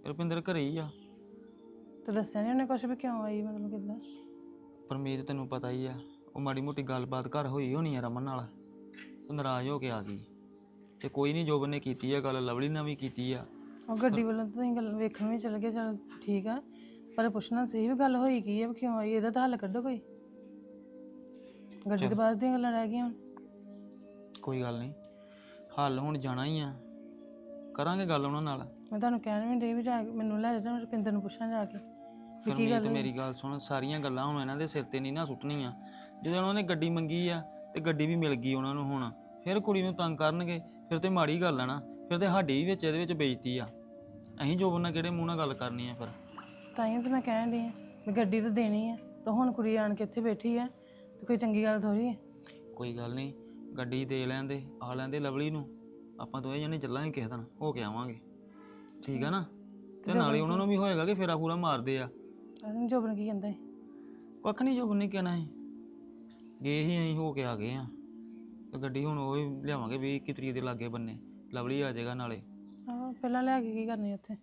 ਰੁਪਿੰਦਰ ਘਰੇ ਹੀ ਆ। ਤੇ ਦੱਸਿਆ ਨਹੀਂ ਉਹਨੇ ਕੁਛ ਵੀ ਕਿਉਂ ਆਈ ਮਤਲਬ ਕਿਦਾਂ? ਪਰਮੀਤ ਤੈਨੂੰ ਪਤਾ ਹੀ ਆ ਉਹ ਮਾੜੀ ਮੋਟੀ ਗੱਲਬਾਤ ਘਰ ਹੋਈ ਹੋਣੀ ਆ ਰਮਨ ਨਾਲ। ਤੇ ਨਾਰਾਜ਼ ਹੋ ਕੇ ਆ ਗਈ। ਤੇ ਕੋਈ ਨਹੀਂ ਜੋਬਨ ਨੇ ਕੀਤੀ ਆ ਗੱਲ ਲਵਲੀ ਨਾਲ ਵੀ ਕੀਤੀ ਆ। ਉਹ ਗੱਡੀ ਵੱਲੋਂ ਤਾਂ ਤੁਸੀਂ ਗੱਲ ਵੇਖਣ ਵੀ ਚਲ ਗਏ ਚਲ ਠੀਕ ਆ। ਪਰ ਪੁੱਛਣਾ ਸੀ ਵੀ ਗੱਲ ਹੋਈ ਕੀ ਆ ਵੀ ਕਿਉਂ ਆਈ? ਇਹਦਾ ਤਾਂ ਹੱਲ ਕੱਢੋ ਕੋਈ। ਗੱਡੀ ਦੇ ਬਾਅਦ ਦੀਆਂ ਗੱਲਾਂ ਰਹਿ ਗਈਆਂ ਹੁਣ। ਕੋਈ ਗੱਲ ਨਹੀਂ ਹੱਲ ਹੁਣ ਜਾਣਾ ਹੀ ਆ। ਕਰਾਂਗੇ ਗੱਲ ਉਹਨਾਂ ਨਾਲ। ਮੈਂ ਤੁਹਾਨੂੰ ਕਹਿਣ ਵੀ ਡਈ ਵੀ ਜਾ ਕੇ ਮੈਨੂੰ ਲੈ ਜਾ ਮੈਂ ਰੁਪਿੰਦਰ ਨੂੰ ਪੁੱਛਾਂ ਜਾ ਕੇ। ਵੀ ਕੀ ਗੱਲ ਹੋਈ? ਮੇਰੀ ਗੱਲ ਸੁਣ ਸਾਰੀਆਂ ਗੱਲਾਂ ਹੁਣ ਇਹਨਾਂ ਦੇ ਸਿਰ ਤੇ ਨਹੀਂ ਨਾ ਸੁੱਟਣੀਆਂ। ਜਦੋਂ ਉਹਨਾਂ ਨੇ ਗੱਡੀ ਮੰਗੀ ਆ ਤੇ ਗੱਡੀ ਵੀ ਮਿਲ ਗਈ ਉਹਨਾਂ ਨੂੰ ਹੁਣ। ਫਿਰ ਕੁੜੀ ਨੂੰ ਤੰਗ ਕਰਨਗੇ ਫਿਰ ਤੇ ਮਾੜੀ ਗੱਲ ਆ ਨਾ ਫਿਰ ਤੇ ਸਾਡੀ ਵੀ ਵਿੱਚ ਇਹਦੇ ਵਿੱਚ ਬੇਇੱਜ਼ਤੀ ਆ। ਅਸੀਂ ਜੋਬਨ ਨਾਲ ਕਿਹੜੇ ਮੂੰਹ ਨਾਲ ਗੱਲ ਕਰਨੀ ਆ ਫਿਰ। ਤਾਂ ਹੀ ਤਾਂ ਮੈਂ ਕਹਿਣ ਡਈ ਆ ਵੀ ਗੱਡੀ ਤਾਂ ਦੇਣੀ ਆ ਤਾਂ ਹੁਣ ਕੁੜੀ ਆਣ ਕੇ ਇੱਥੇ ਬੈਠੀ ਆ ਤੇ ਕੋਈ ਚੰਗੀ ਗੱਲ ਥੋੜੀ ਹੈ ਕੋਈ ਗੱਲ ਨਹੀਂ ਗੱਡੀ ਦੇ ਲੈਂਦੇ ਆ ਲੈਂਦੇ ਲਵਲੀ ਨੂੰ। ਆਪਾਂ ਦੋਵੇਂ ਜਣੇ ਚੱਲਾਂਗੇ ਕਿਸੇ ਦਿਨ ਹੋ ਕੇ ਆਵਾਂਗੇ। ਠੀਕ ਆ ਨਾ? ਤੇ ਨਾਲੇ ਉਹਨਾਂ ਨੂੰ ਵੀ ਹੋਏਗਾ ਕਿ ਫੇਰਾ ਪੂਰਾ ਮਾਰਦੇ ਆ। ਕਹਿੰਦੇ ਜੋਬਨ ਕੀ ਕਹਿੰਦਾ ਹੈ ਕੱਖ ਨਹੀਂ ਜੋਬਨ ਨੇ ਕਹਿਣਾ ਸੀ ਗਏ ਹੀ ਅਸੀਂ ਹੋ ਕੇ ਆ ਗਏ ਆ। ਤੇ ਗੱਡੀ ਹੁਣ ਉਹ ਹੀ ਲਿਆਵਾਂਗੇ 20 21 ਤਰੀਕ ਦੇ ਲਾਗੇ ਬੰਨੇ। ਲਵਲੀ ਆ ਜਾਏਗਾ ਨਾਲੇ। ਆਹ ਪਹਿਲਾਂ ਲੈ ਕੇ ਕੀ ਕਰਨੀ ਉੱਥੇ?